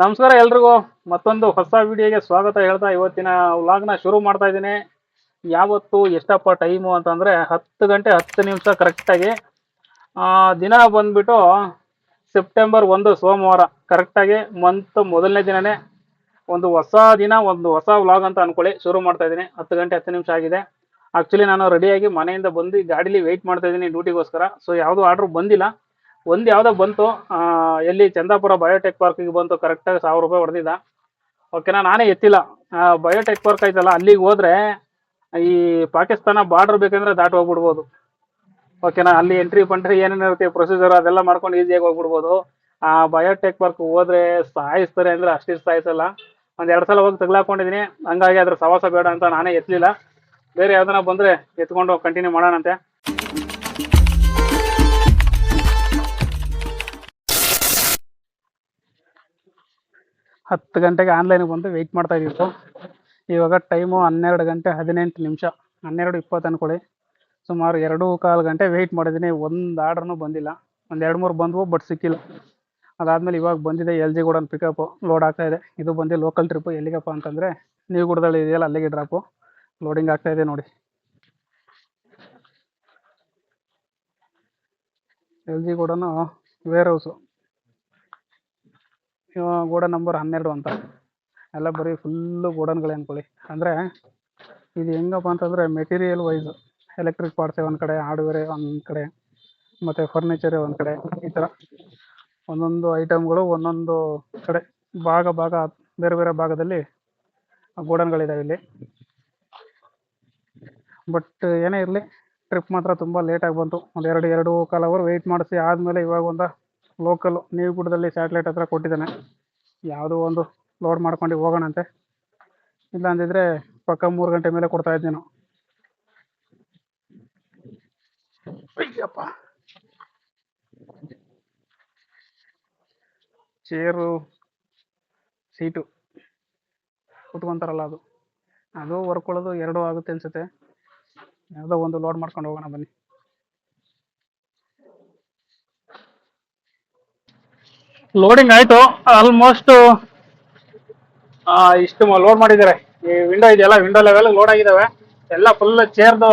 ನಮಸ್ಕಾರ ಎಲ್ರಿಗೂ. ಮತ್ತೊಂದು ಹೊಸ ವಿಡಿಯೋಗೆ ಸ್ವಾಗತ ಹೇಳ್ತಾ ಇವತ್ತಿನ ವ್ಲಾಗ್ನ ಶುರು ಮಾಡ್ತಾ ಇದ್ದೀನಿ. ಯಾವತ್ತು ಎಷ್ಟಪ್ಪ ಟೈಮು ಅಂತಂದರೆ ಹತ್ತು ಗಂಟೆ ಹತ್ತು ನಿಮಿಷ ಕರೆಕ್ಟಾಗಿ ದಿನ ಬಂದ್ಬಿಟ್ಟು ಸೆಪ್ಟೆಂಬರ್ ಒಂದು ಸೋಮವಾರ ಕರೆಕ್ಟಾಗಿ ಮಂತ್ ಮೊದಲನೇ ದಿನನೇ ಒಂದು ಹೊಸ ದಿನ, ಒಂದು ಹೊಸ ವ್ಲಾಗ್ ಅಂತ ಅಂದ್ಕೊಳ್ಳಿ ಶುರು ಮಾಡ್ತಾ ಇದ್ದೀನಿ. ಹತ್ತು ಗಂಟೆ ಹತ್ತು ನಿಮಿಷ ಆಗಿದೆ. ಆ್ಯಕ್ಚುಲಿ ನಾನು ರೆಡಿಯಾಗಿ ಮನೆಯಿಂದ ಬಂದು ಗಾಡೀಲಿ ವೆಯ್ಟ್ ಮಾಡ್ತಾ ಇದ್ದೀನಿ ಡ್ಯೂಟಿಗೋಸ್ಕರ ಸೊ ಯಾವುದೂ ಆರ್ಡ್ರ್ ಬಂದಿಲ್ಲ. ಒಂದು ಯಾವುದೋ ಬಂತು ಎಲ್ಲಿ ಚಂದಾಪುರ ಬಯೋಟೆಕ್ ಪಾರ್ಕಿಗೆ ಬಂತು ಕರೆಕ್ಟಾಗಿ ಸಾವಿರ ರೂಪಾಯಿ ಹೊಡೆದಿದ್ದ. ಓಕೆನಾ ನಾನೇ ಎತ್ತಿಲ್ಲ. ಬಯೋಟೆಕ್ ಪಾರ್ಕ್ ಐತಲ್ಲ, ಅಲ್ಲಿಗೆ ಹೋದ್ರೆ ಈ ಪಾಕಿಸ್ತಾನ ಬಾರ್ಡರ್ ಬೇಕಂದ್ರೆ ದಾಟಿ ಹೋಗ್ಬಿಡ್ಬೋದು. ಓಕೆನಾ ಅಲ್ಲಿ ಎಂಟ್ರಿ ಪಂಟ್ರಿ ಏನೇನು ಇರುತ್ತೆ ಪ್ರೊಸೀಜರ್ ಅದೆಲ್ಲ ಮಾಡ್ಕೊಂಡು ಈಸಿಯಾಗಿ ಹೋಗ್ಬಿಡ್ಬೋದು. ಆ ಬಯೋಟೆಕ್ ಪಾರ್ಕ್ ಹೋದ್ರೆ ಸಾಯಿಸ್ತಾರೆ ಅಂದ್ರೆ ಅಷ್ಟಿಷ್ಟು ಸಾಯಿಸಲ್ಲ. ಒಂದ್ ಎರಡು ಸಲ ಹೋಗಿ ತಗ್ಲಾಕೊಂಡಿದ್ದೀನಿ ಹಂಗಾಗಿ ಅದ್ರ ಸವಾಸ ಬೇಡ ಅಂತ ನಾನೇ ಎತ್ತಲಿಲ್ಲ ಬೇರೆ ಯಾವ್ದನ ಬಂದ್ರೆ ಎತ್ಕೊಂಡು ಕಂಟಿನ್ಯೂ ಮಾಡೋಣಂತೆ. ಹತ್ತು ಗಂಟೆಗೆ ಆನ್ಲೈನ್ಗೆ ಬಂದು ವೆಯ್ಟ್ ಮಾಡ್ತಾ ಇದ್ದಿತ್ತು ಇವಾಗ ಟೈಮು ಹನ್ನೆರಡು ಗಂಟೆ ಹದಿನೆಂಟು ನಿಮಿಷ, ಹನ್ನೆರಡು ಇಪ್ಪತ್ತು ಅನ್ಕೊಳ್ಳಿ ಸುಮಾರು ಎರಡು ಕಾಲು ಗಂಟೆ ವೆಯ್ಟ್ ಮಾಡಿದ್ದೀನಿ ಒಂದು ಆರ್ಡ್ರೂ ಬಂದಿಲ್ಲ. ಒಂದು ಎರಡು ಮೂರು ಬಂದವು ಬಟ್ ಸಿಕ್ಕಿಲ್ಲ. ಅದಾದಮೇಲೆ ಇವಾಗ ಬಂದಿದೆ L G godown pickup load ಆಗ್ತಾ ಇದೆ. ಇದು ಬಂದು ಲೋಕಲ್ ಟ್ರಿಪ್ಪು ಎಲ್ಲಿಗಪ್ಪ ಅಂತಂದರೆ ನೀವು ಗುಡದಲ್ಲಿ ಇದೆಯಲ್ಲ, ಅಲ್ಲಿಗೆ ಡ್ರಾಪು ಲೋಡಿಂಗ್ ಆಗ್ತಾ ಇದೆ ನೋಡಿ. L G godown warehouse ಗೋಡ ನಂಬರ್ ಹನ್ನೆರಡು ಅಂತ. ಎಲ್ಲ ಬರೀ ಫುಲ್ಲು ಗೋಡನ್ಗಳೇ ಅಂದ್ಕೊಳ್ಳಿ ಅಂದರೆ ಇದು ಹೆಂಗಪ್ಪ ಅಂತಂದರೆ ಮೆಟೀರಿಯಲ್ ವೈಸು ಎಲೆಕ್ಟ್ರಿಕ್ ಪಾರ್ಟ್ಸೇ ಒಂದು ಕಡೆ ಹಾರ್ಡ್ವೇರ್ ಒಂದು ಕಡೆ, ಮತ್ತು ಫರ್ನಿಚರೇ ಒಂದು ಕಡೆ ಈ ಥರ ಒಂದೊಂದು ಐಟಮ್ಗಳು ಒಂದೊಂದು ಕಡೆ, ಭಾಗ ಭಾಗ, ಬೇರೆ ಬೇರೆ ಭಾಗದಲ್ಲಿ ಗೋಡನ್ಗಳಿದ್ದಾವೆ ಇಲ್ಲಿ. ಬಟ್ ಏನೇ ಇರಲಿ ಟ್ರಿಪ್ ಮಾತ್ರ ತುಂಬ ಲೇಟಾಗಿ ಬಂತು. ಒಂದು ಎರಡು ಎರಡು ಕಾಲು ಅವರ್ ವೆಯ್ಟ್ ಮಾಡಿಸಿ ಆದಮೇಲೆ ಇವಾಗ ಒಂದು ಲೋಕಲ್ ನೀವುಗುಡದಲ್ಲಿ ಸ್ಯಾಟ್ಲೈಟ್ ಹತ್ರ ಕೊಟ್ಟಿದ್ದಾನೆ. ಯಾವುದೋ ಒಂದು ಲೋಡ್ ಮಾಡ್ಕೊಂಡು ಹೋಗೋಣಂತೆ. ಇಲ್ಲ ಅಂದಿದ್ರೆ ಪಕ್ಕ ಮೂರು ಗಂಟೆ ಮೇಲೆ ಕೊಡ್ತಾ ಇದ್ದೇನು ಅಯ್ಯಪ್ಪ. ಚೇರು ಸೀಟು ಕುತ್ಕೊಂತಾರಲ್ಲ ಅದು. ಅದು ವರ್ಕೊಳ್ಳೋದು ಎರಡೂ ಆಗುತ್ತೆ ಅನ್ಸುತ್ತೆ. ಯಾವುದೋ ಒಂದು ಲೋಡ್ ಮಾಡ್ಕೊಂಡು ಹೋಗೋಣ ಬನ್ನಿ. ಲೋಡಿಂಗ್ ಆಯ್ತು. ಆಲ್ಮೋಸ್ಟ್ ಇಷ್ಟು ಲೋಡ್ ಮಾಡಿದ್ದಾರೆ. ಈ ವಿಂಡೋ ಇದೆಯಲ್ಲ ವಿಂಡೋ ಲೆವೆಲ್ ಲೋಡ್ ಆಗಿದಾವೆ ಎಲ್ಲ ಫುಲ್ ಚೇರ್ದು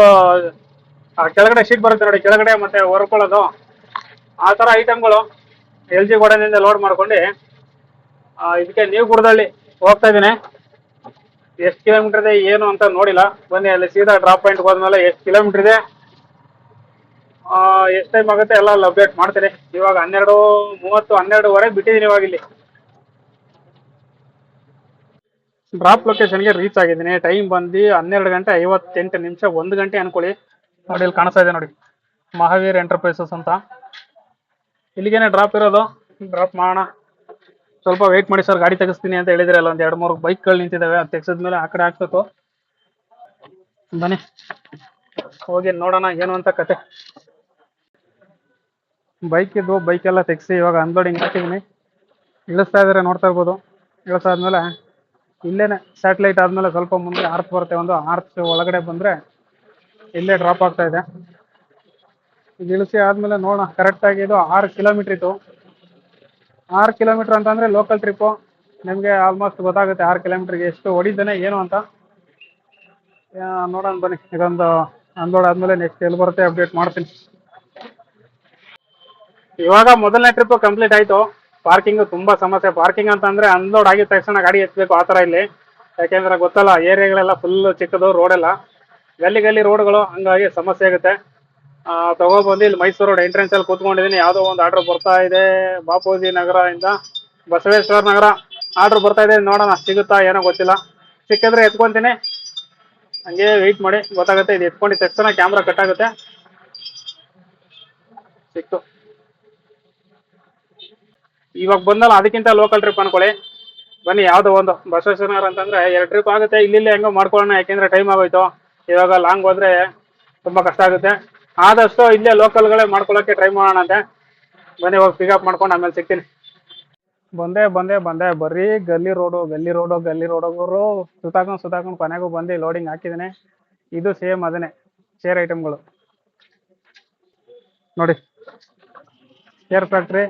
ಕೆಳಗಡೆ ಶೀಟ್ ಬರುತ್ತೆ ನೋಡಿ, ಕೆಳಗಡೆ ಮತ್ತೆ ಹೊರ್ಕೊಳ್ಳೋದು. ಆ ಥರ ಐಟಮ್ಗಳು ಎಲ್ ಜಿ ಗೋಡನಿಂದ ಲೋಡ್ ಮಾಡ್ಕೊಂಡು ಇದಕ್ಕೆ ನೀವು ಗುಡದಲ್ಲಿ ಹೋಗ್ತಾ ಇದ್ದೀನಿ. ಎಷ್ಟು ಕಿಲೋಮೀಟರ್ ಇದೆ, ಏನು ಅಂತ ನೋಡಿಲ್ಲ. ಬನ್ನಿ, ಅಲ್ಲಿ ಸೀದಾ ಡ್ರಾಪ್ ಪಾಯಿಂಟ್ ಹೋದ್ಮೇಲೆ ಎಷ್ಟು ಕಿಲೋಮೀಟರ್ ಇದೆ. ಎಷ್ಟು ಟೈಮ್ ಆಗುತ್ತೆ ಎಲ್ಲ ಅಲ್ಲಿ ಅಪ್ಡೇಟ್ ಮಾಡ್ತೀನಿ. ಇವಾಗ ಹನ್ನೆರಡು, ಮೂವತ್ತು, ಹನ್ನೆರಡುವರೆ ಬಿಟ್ಟಿದ್ದೀನಿ ಇವಾಗ ಇಲ್ಲಿ. ಡ್ರಾಪ್ ಲೊಕೇಶನ್ಗೆ ರೀಚ್ ಆಗಿದ್ದೀನಿ. ಟೈಮ್ ಬಂದು ಹನ್ನೆರಡು ಗಂಟೆ ಐವತ್ತೆಂಟು ನಿಮಿಷ, ಒಂದು ಗಂಟೆ ಅನ್ಕೊಳ್ಳಿ. ನೋಡಿ, ಇಲ್ಲಿ ಕಾಣಿಸ್ತಾ ಇದೆ ನೋಡಿ. ಮಹಾವೀರ್ ಎಂಟರ್ಪ್ರೈಸಸ್ ಅಂತ. ಇಲ್ಲಿಗೇನೆ ಡ್ರಾಪ್ ಇರೋದು. ಡ್ರಾಪ್ ಮಾಡೋಣ. ಸ್ವಲ್ಪ ವೆಯ್ಟ್ ಮಾಡಿ ಸರ್ ಗಾಡಿ ತೆಗಿಸ್ತೀನಿ ಅಂತ ಹೇಳಿದ್ರಲ್ಲ ಒಂದು ಎರಡು ಮೂರು ಬೈಕ್ಗಳು ನಿಂತಿದ್ದಾವೆ. ಅದು ತೆಗ್ಸಿದ್ಮೇಲೆ ಆ ಕಡೆ ಹಾಕ್ಬೇಕು. ಬನ್ನಿ. ಹೋಗಿ ನೋಡೋಣ ಏನು ಅಂತ ಕತೆ. ಬೈಕ್ ಇದ್ವು ಬೈಕ್ ಎಲ್ಲ ತೆಗ್ಸಿ ಇವಾಗ ಅನ್ಲೋಡಿಂಗ್ ಹಾಕಿದ್ದೀನಿ ಇಳಿಸ್ತಾ ಇದಾರೆ ನೋಡ್ತಾ ಇರ್ಬೋದು. ಇಳಿಸಾದ್ಮೇಲೆ ಇಲ್ಲೇನೆ ಸ್ಯಾಟಲೈಟ್ ಆದ್ಮೇಲೆ ಸ್ವಲ್ಪ ಮುಂದೆ ಆರ್ತ್ ಬರುತ್ತೆ. ಒಂದು ಆರ್ತ್ ಒಳಗಡೆ ಬಂದ್ರೆ ಇಲ್ಲೇ ಡ್ರಾಪ್ ಆಗ್ತಾ ಇದೆ. ಇದು ಇಳಿಸಿ ಆದ್ಮೇಲೆ ನೋಡೋಣ. ಕರೆಕ್ಟಾಗಿ ಇದು ಆರು ಕಿಲೋಮೀಟ್ರ್ ಇತ್ತು. ಆರು ಕಿಲೋಮೀಟ್ರ್ ಅಂತಂದ್ರೆ ಲೋಕಲ್ ಟ್ರಿಪ್ಪು ನಿಮಗೆ ಆಲ್ಮೋಸ್ಟ್ ಗೊತ್ತಾಗುತ್ತೆ ಆರು ಕಿಲೋಮೀಟ್ರಿಗೆ ಎಷ್ಟು ಹೊಡಿದ್ದಾನೆ ಏನು ಅಂತ. ನೋಡೋಣ ಬನ್ನಿ. ಇದೊಂದು ಅನ್ಲೋಡ್ ಆದ್ಮೇಲೆ ನೆಕ್ಸ್ಟ್ ಎಲ್ಲಿ ಬರುತ್ತೆ ಅಪ್ಡೇಟ್ ಮಾಡ್ತೀನಿ. ಇವಾಗ ಮೊದಲನೇ ಟ್ರಿಪ್ ಕಂಪ್ಲೀಟ್ ಆಯ್ತು. ಪಾರ್ಕಿಂಗ್ ತುಂಬಾ ಸಮಸ್ಯೆ. ಪಾರ್ಕಿಂಗ್ ಅಂತಂದ್ರೆ ಅನ್ಲೋಡ್ ಆಗಿದ ತಕ್ಷಣ ಗಾಡಿ ಎತ್ತಬೇಕು ಆ ಥರ ಇಲ್ಲಿ. ಯಾಕೆಂದ್ರೆ ಗೊತ್ತಲ್ಲ, ಏರಿಯಾಗಳೆಲ್ಲ ಫುಲ್ ಚಿಕ್ಕದು ರೋಡೆಲ್ಲ ಗಲ್ಲಿ ಗಲ್ಲಿ ರೋಡ್ಗಳು ಹಂಗಾಗಿ ಸಮಸ್ಯೆ ಆಗುತ್ತೆ. ತಗೊಬಂದು ಇಲ್ಲಿ ಮೈಸೂರು ರೋಡ್ ಎಂಟ್ರೆನ್ಸ್ ಅಲ್ಲಿ ಕೂತ್ಕೊಂಡಿದ್ದೀನಿ ಯಾವುದೋ ಒಂದು ಆರ್ಡರ್ ಬರ್ತಾ ಇದೆ. ಬಾಪೂಜಿ ನಗರ ಇಂದ ಬಸವೇಶ್ವರ ನಗರ. ಆರ್ಡರ್ ಬರ್ತಾ ಇದೆ. ನೋಡೋಣ, ಸಿಗುತ್ತಾ ಏನೋ ಗೊತ್ತಿಲ್ಲ. ಸಿಕ್ಕಿದ್ರೆ ಎತ್ಕೊಂತೀನಿ. ಹಂಗೆ ವೆಯ್ಟ್ ಮಾಡಿ. ಗೊತ್ತಾಗುತ್ತೆ, ಇದು ಎತ್ಕೊಂಡಿದ ತಕ್ಷಣ ಕ್ಯಾಮ್ರಾ ಕಟ್ ಆಗುತ್ತೆ. ಸಿಕ್ತು. ಇವಾಗ ಬಂದಲ್ಲ, ಅದಕ್ಕಿಂತ ಲೋಕಲ್ ಟ್ರಿಪ್ ಅನ್ಕೊಳ್ಳಿ ಬನ್ನಿ, ಯಾವುದೋ ಒಂದು ಬಸವೇಶ್ವರ ಅಂತಂದ್ರೆ ಎರಡು ಟ್ರಿಪ್ ಆಗುತ್ತೆ ಇಲ್ಲಿ ಹೆಂಗೋ ಮಾಡ್ಕೊಳ್ಳೋಣ, ಯಾಕೆಂದ್ರೆ ಟೈಮ್ ಆಗೋಯ್ತು. ಇವಾಗ ಲಾಂಗ್ ಹೋದ್ರೆ ತುಂಬಾ ಕಷ್ಟ ಆಗುತ್ತೆ. ಆದಷ್ಟು ಇಲ್ಲೇ ಲೋಕಲ್ಗಳೇ ಮಾಡ್ಕೊಳ್ಳೋಕೆ ಟ್ರೈ ಮಾಡೋಣ ಅಂತೆ. ಬನ್ನಿ, ಹೋಗಿ ಪಿಕಪ್ ಮಾಡ್ಕೊಂಡು ಆಮೇಲೆ ಸಿಗ್ತೀನಿ. ಬಂದೆ ಬಂದೆ ಬಂದೆ. ಬರೀ ಗಲ್ಲಿ ರೋಡು ಗಲ್ಲಿ ರೋಡು ಗಲ್ಲಿ ರೋಡವರು ಸುತ್ತಾಕೊಂಡು ಸುತ್ತಾಕೊಂಡು ಕೊನೆಗೂ ಬಂದು ಲೋಡಿಂಗ್ ಹಾಕಿದ್ದೀನಿ. ಇದು ಸೇಮ್ ಅದನ್ನೇ ಶೇರ್ ಐಟಮ್ಗಳು ನೋಡಿ ಶೇರ್ ಫ್ಯಾಕ್ಟ್ರಿ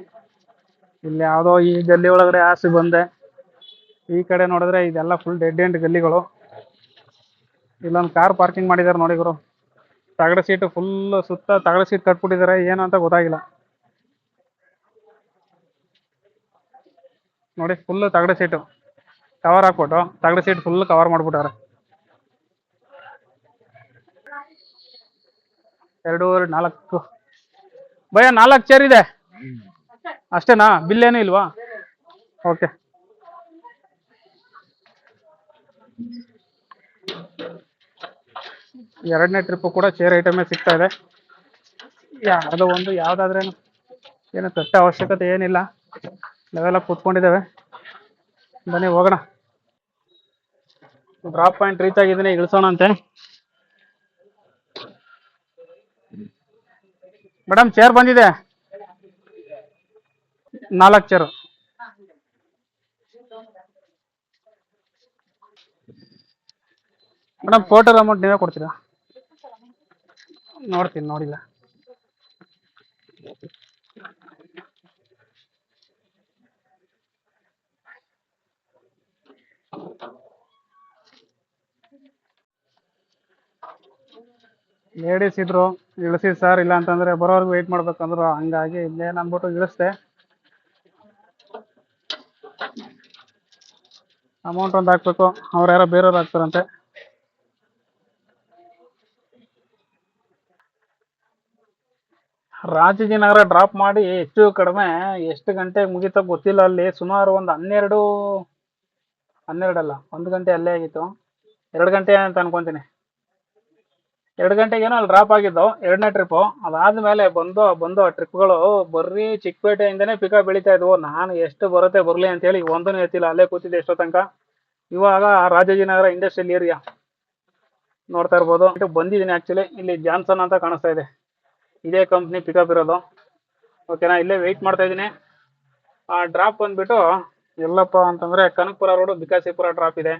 ಇಲ್ಲಿ ಯಾವುದೋ ಈ ಗಲ್ಲಿ ಒಳಗಡೆ ಆಸೆ ಬಂದೆ. ಈ ಕಡೆ ನೋಡಿದ್ರೆ ಇದೆಲ್ಲ ಫುಲ್ ಡೆಡ್ ಎಂಡ್ ಗಲ್ಲಿಗಳು. ಇಲ್ಲೊಂದು ಕಾರ್ ಪಾರ್ಕಿಂಗ್ ಮಾಡಿದ್ದಾರೆ ನೋಡಿ ಗುರು. ತಗಡ ಸೀಟ್ ಫುಲ್ ಸುತ್ತ ತಗಡ ಸೀಟ್ ಕಟ್ಬಿಟ್ಟಿದ್ದಾರೆ ಏನು ಅಂತ ಗೊತ್ತಾಗಿಲ್ಲ. ನೋಡಿ ಫುಲ್ ತಗಡ ಸೀಟ್ ಕವರ್ ಹಾಕ್ಬಿಟ್ಟು ತಗಡ ಸೀಟ್ ಫುಲ್ ಕವರ್ ಮಾಡ್ಬಿಟ್ಟಾರೆ. ಎರಡೂವರೆ ನಾಲ್ಕು. ಭಯ ನಾಲ್ಕು ಚೇರ್ ಇದೆ. ಅಷ್ಟೇನಾ? ಬಿಲ್ ಏನೂ ಇಲ್ವಾ? ಓಕೆ. ಎರಡನೇ ಟ್ರಿಪ್ ಕೂಡ ಚೇರ್ ಐಟಮೇ ಸಿಗ್ತಾ ಇದೆ. ಅದು ಒಂದು, ಯಾವ್ದಾದ್ರೇನು. ಏನು ಕಷ್ಟ ಅವಶ್ಯಕತೆ ಏನಿಲ್ಲ. ನಾವೆಲ್ಲ ಕೂತ್ಕೊಂಡಿದ್ದೇವೆ. ಬನ್ನಿ, ಹೋಗೋಣ. ಡ್ರಾಪ್ ಪಾಯಿಂಟ್ ರೀಚ್ ಆಗಿದ್ದೀನಿ ಇಳಿಸೋಣ ಅಂತೆ ಮೇಡಮ್ ಚೇರ್ ಬಂದಿದೆ. ನಾಲ್ಕು ಚೇರು. ಮೇಡಮ್ ಟೋಟಲ್ ಅಮೌಂಟ್ ನೀವೇ ಕೊಡ್ತೀರಾ? ನೋಡ್ತೀನಿ, ನೋಡಿಲ್ಲ. ಲೇಡೀಸ್ ಇದ್ರು, ಇಳಿಸಿ ಸರ್ ಇಲ್ಲ ಅಂತಂದ್ರೆ ಬರೋರ್ಗು ವೆಯ್ಟ್ ಮಾಡ್ಬೇಕಂದ್ರು ಹಂಗಾಗಿ ಇಲ್ಲೇ ಅಂದ್ಬಿಟ್ಟು ಇಳಿಸ್ದೆ. ಅಮೌಂಟ್ ಒಂದು ಹಾಕ್ಬೇಕು. ಅವ್ರು ಯಾರೋ ಬೇರೆಯವ್ರು ಹಾಕ್ತಾರಂತೆ. ರಾಜಾಜಿನಗರ ಡ್ರಾಪ್ ಮಾಡಿ ಹೆಚ್ಚು ಕಡಿಮೆ ಎಷ್ಟು ಗಂಟೆಗೆ ಮುಗಿತ ಗೊತ್ತಿಲ್ಲ ಅಲ್ಲಿ. ಸುಮಾರು ಒಂದು ಹನ್ನೆರಡು, ಹನ್ನೆರಡಲ್ಲ, ಒಂದು ಗಂಟೆ ಅಲ್ಲೇ ಆಗಿತ್ತು. ಎರಡು ಗಂಟೆ ಅಂತ ಅನ್ಕೊಂತೀನಿ. ಎರಡು ಗಂಟೆಗೇನೋ ಅಲ್ಲಿ ಡ್ರಾಪ್ ಆಗಿದ್ದು ಎರಡನೇ ಟ್ರಿಪ್ಪು ಅದಾದ್ಮೇಲೆ ಬಂದು ಬಂದು ಟ್ರಿಪ್ಗಳು ಬರ್ರಿ ಚಿಕ್ಕಪೇಟೆಯಿಂದನೇ ಪಿಕಪ್ ಬೆಳೀತಾ ಇದ್ವು. ನಾನು ಎಷ್ಟು ಬರುತ್ತೆ, ಬರಲಿ ಅಂತೇಳಿ ಒಂದೂ ಎತ್ತಿಲ್ಲ ಅಲ್ಲೇ ಕೂತಿದ್ದೆ ಎಷ್ಟೋ ತನಕ. ಇವಾಗ ರಾಜಾಜಿನಗರ ಇಂಡಸ್ಟ್ರಿಯಲ್ ಏರಿಯಾ ನೋಡ್ತಾ ಇರ್ಬೋದು. ಬಂದಿದ್ದೀನಿ ಆ್ಯಕ್ಚುಲಿ ಇಲ್ಲಿ ಜಾನ್ಸನ್ ಅಂತ ಕಾಣಿಸ್ತಾ ಇದೆ. ಇದೇ ಕಂಪ್ನಿ ಪಿಕಪ್ ಇರೋದು. ಓಕೆನಾ ಇಲ್ಲೇ ವೆಯ್ಟ್ ಮಾಡ್ತಾ ಇದ್ದೀನಿ. ಆ ಡ್ರಾಪ್ ಬಂದ್ಬಿಟ್ಟು ಎಲ್ಲಪ್ಪ ಅಂತಂದರೆ ಕನಕಪುರ ರೋಡು ಬಿಕಾಸಿಪುರ ಡ್ರಾಪ್ ಇದೆ.